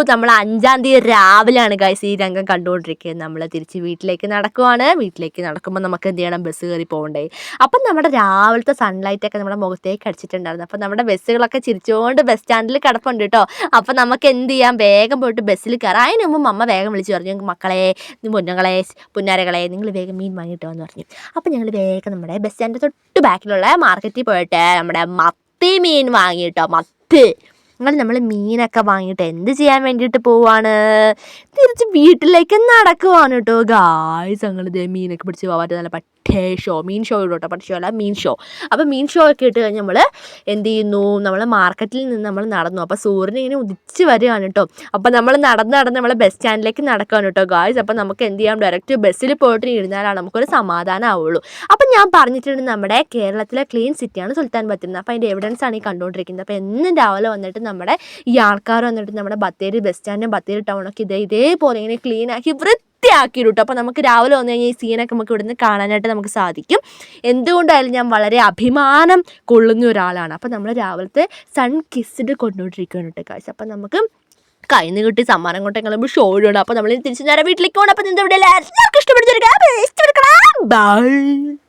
നമ്മൾ അഞ്ചാം തീയതി രാവിലെയാണ് ഗൈസ് ഈ രംഗം കണ്ടുകൊണ്ടിരിക്കുന്നത്. നമ്മൾ തിരിച്ച് വീട്ടിലേക്ക് നടക്കുവാണ്. വീട്ടിലേക്ക് നടക്കുമ്പോൾ നമുക്ക് എന്ത് ചെയ്യണം? ബസ് കയറി പോകണ്ടേ. അപ്പം നമ്മുടെ രാവിലത്തെ സൺലൈറ്റ് ഒക്കെ നമ്മുടെ മുഖത്തേക്ക് അടിച്ചിട്ടുണ്ടായിരുന്നു. അപ്പം നമ്മുടെ ബസ്സുകളൊക്കെ ചിരിച്ചുകൊണ്ട് ബസ് സ്റ്റാൻഡിൽ കിടപ്പുണ്ട് കേട്ടോ. അപ്പം നമുക്ക് എന്ത് ചെയ്യാം? വേഗം പോയിട്ട് ബസ്സിൽ കയറാം. അതിന് മുമ്പ് അമ്മ വേഗം വിളിച്ചു പറഞ്ഞു മക്കളെ പൊന്നുങ്ങളെ പുന്നാരകളെ നിങ്ങൾ വേഗം മീൻ വാങ്ങിയിട്ടോ എന്ന് പറഞ്ഞു. അപ്പം ഞങ്ങൾ വേഗം നമ്മുടെ ബസ് സ്റ്റാൻഡിന്റെ തൊട്ട് ബാക്കിലുള്ള മാർക്കറ്റിൽ പോയിട്ട് നമ്മുടെ മത്തി മീൻ വാങ്ങിയിട്ടോ മത്തി. അങ്ങനെ നമ്മൾ മീനൊക്കെ വാങ്ങിയിട്ട് എന്ത് ചെയ്യാൻ വേണ്ടിയിട്ട് പോവാണ്? തിരിച്ച് വീട്ടിലേക്ക് നടക്കുവാണ് കേട്ടോ ഗായ്സ് ഞങ്ങളിത് മീനൊക്കെ പിടിച്ച് പോവാറ്റ് നല്ല പട്ടേ ഷോ മീൻ ഷോ ഇടും കേട്ടോ ഷോ അല്ല മീൻ ഷോ അപ്പോൾ മീൻ ഷോ ഒക്കെ ഇട്ട് കഴിഞ്ഞ് നമ്മൾ എന്ത് ചെയ്യുന്നു? നമ്മൾ മാർക്കറ്റിൽ നിന്ന് നമ്മൾ നടന്നു. അപ്പോൾ സൂര്യൻ ഇങ്ങനെ ഉദിച്ച് വരികയാണ് കേട്ടോ. അപ്പോൾ നമ്മൾ നടന്ന് നടന്ന് നമ്മളെ ബസ് സ്റ്റാൻഡിലേക്ക് നടക്കുകയാണ് കേട്ടോ ഗായ്സ് അപ്പോൾ നമുക്ക് എന്ത് ചെയ്യാം? ഡയറക്റ്റ് ബസ്സിൽ പോയിട്ട് ഇരുന്നാലാണ് നമുക്കൊരു സമാധാനം ആവുള്ളൂ. അപ്പം ഞാൻ പറഞ്ഞിട്ടുണ്ട് നമ്മുടെ കേരളത്തിലെ ക്ലീൻ സിറ്റിയാണ് സുൽത്താൻ ബത്തേരി. അപ്പോൾ അതിന്റെ എവിഡൻസ് ആണ് ഈ കണ്ടുകൊണ്ടിരിക്കുന്നത് അപ്പോൾ എന്നും രാവിലെ വന്നിട്ട് നമ്മുടെ ഈ ആൾക്കാർ വന്നിട്ട് നമ്മുടെ ബത്തേരി ബസ് സ്റ്റാൻഡും ബത്തേരി ടൗണൊക്കെ ഇതേ ഇതേപോലെ ഇങ്ങനെ ക്ലീൻ ആക്കി വൃത്തിയാക്കി കേട്ടോ അപ്പോൾ നമുക്ക് രാവിലെ വന്നു കഴിഞ്ഞാൽ ഈ സീനൊക്കെ നമുക്ക് ഇവിടുന്ന് കാണാനായിട്ട് നമുക്ക് സാധിക്കും. എന്തുകൊണ്ടായാലും ഞാൻ വളരെ അഭിമാനം കൊള്ളുന്ന ഒരാളാണ്. അപ്പോൾ നമ്മൾ രാവിലത്തെ സൺ കിസ്ഡ് കൊണ്ടുകൊണ്ടിരിക്കുകയാണ് കേട്ടോ കാഴ്ച അപ്പോൾ നമുക്ക് കയ്യിൽ നിന്ന് കിട്ടി സമ്മാനം കൊണ്ട് ഞങ്ങൾ ഷോ ഇടണം അപ്പോൾ നമ്മൾ തിരിച്ചു നേരെ വീട്ടിലേക്ക് പോകണം അപ്പോൾ നിന്റെ ഇവിടെ എല്ലാവർക്കും ഇഷ്ടപ്പെടുത്തിരിക്കാം ബൈ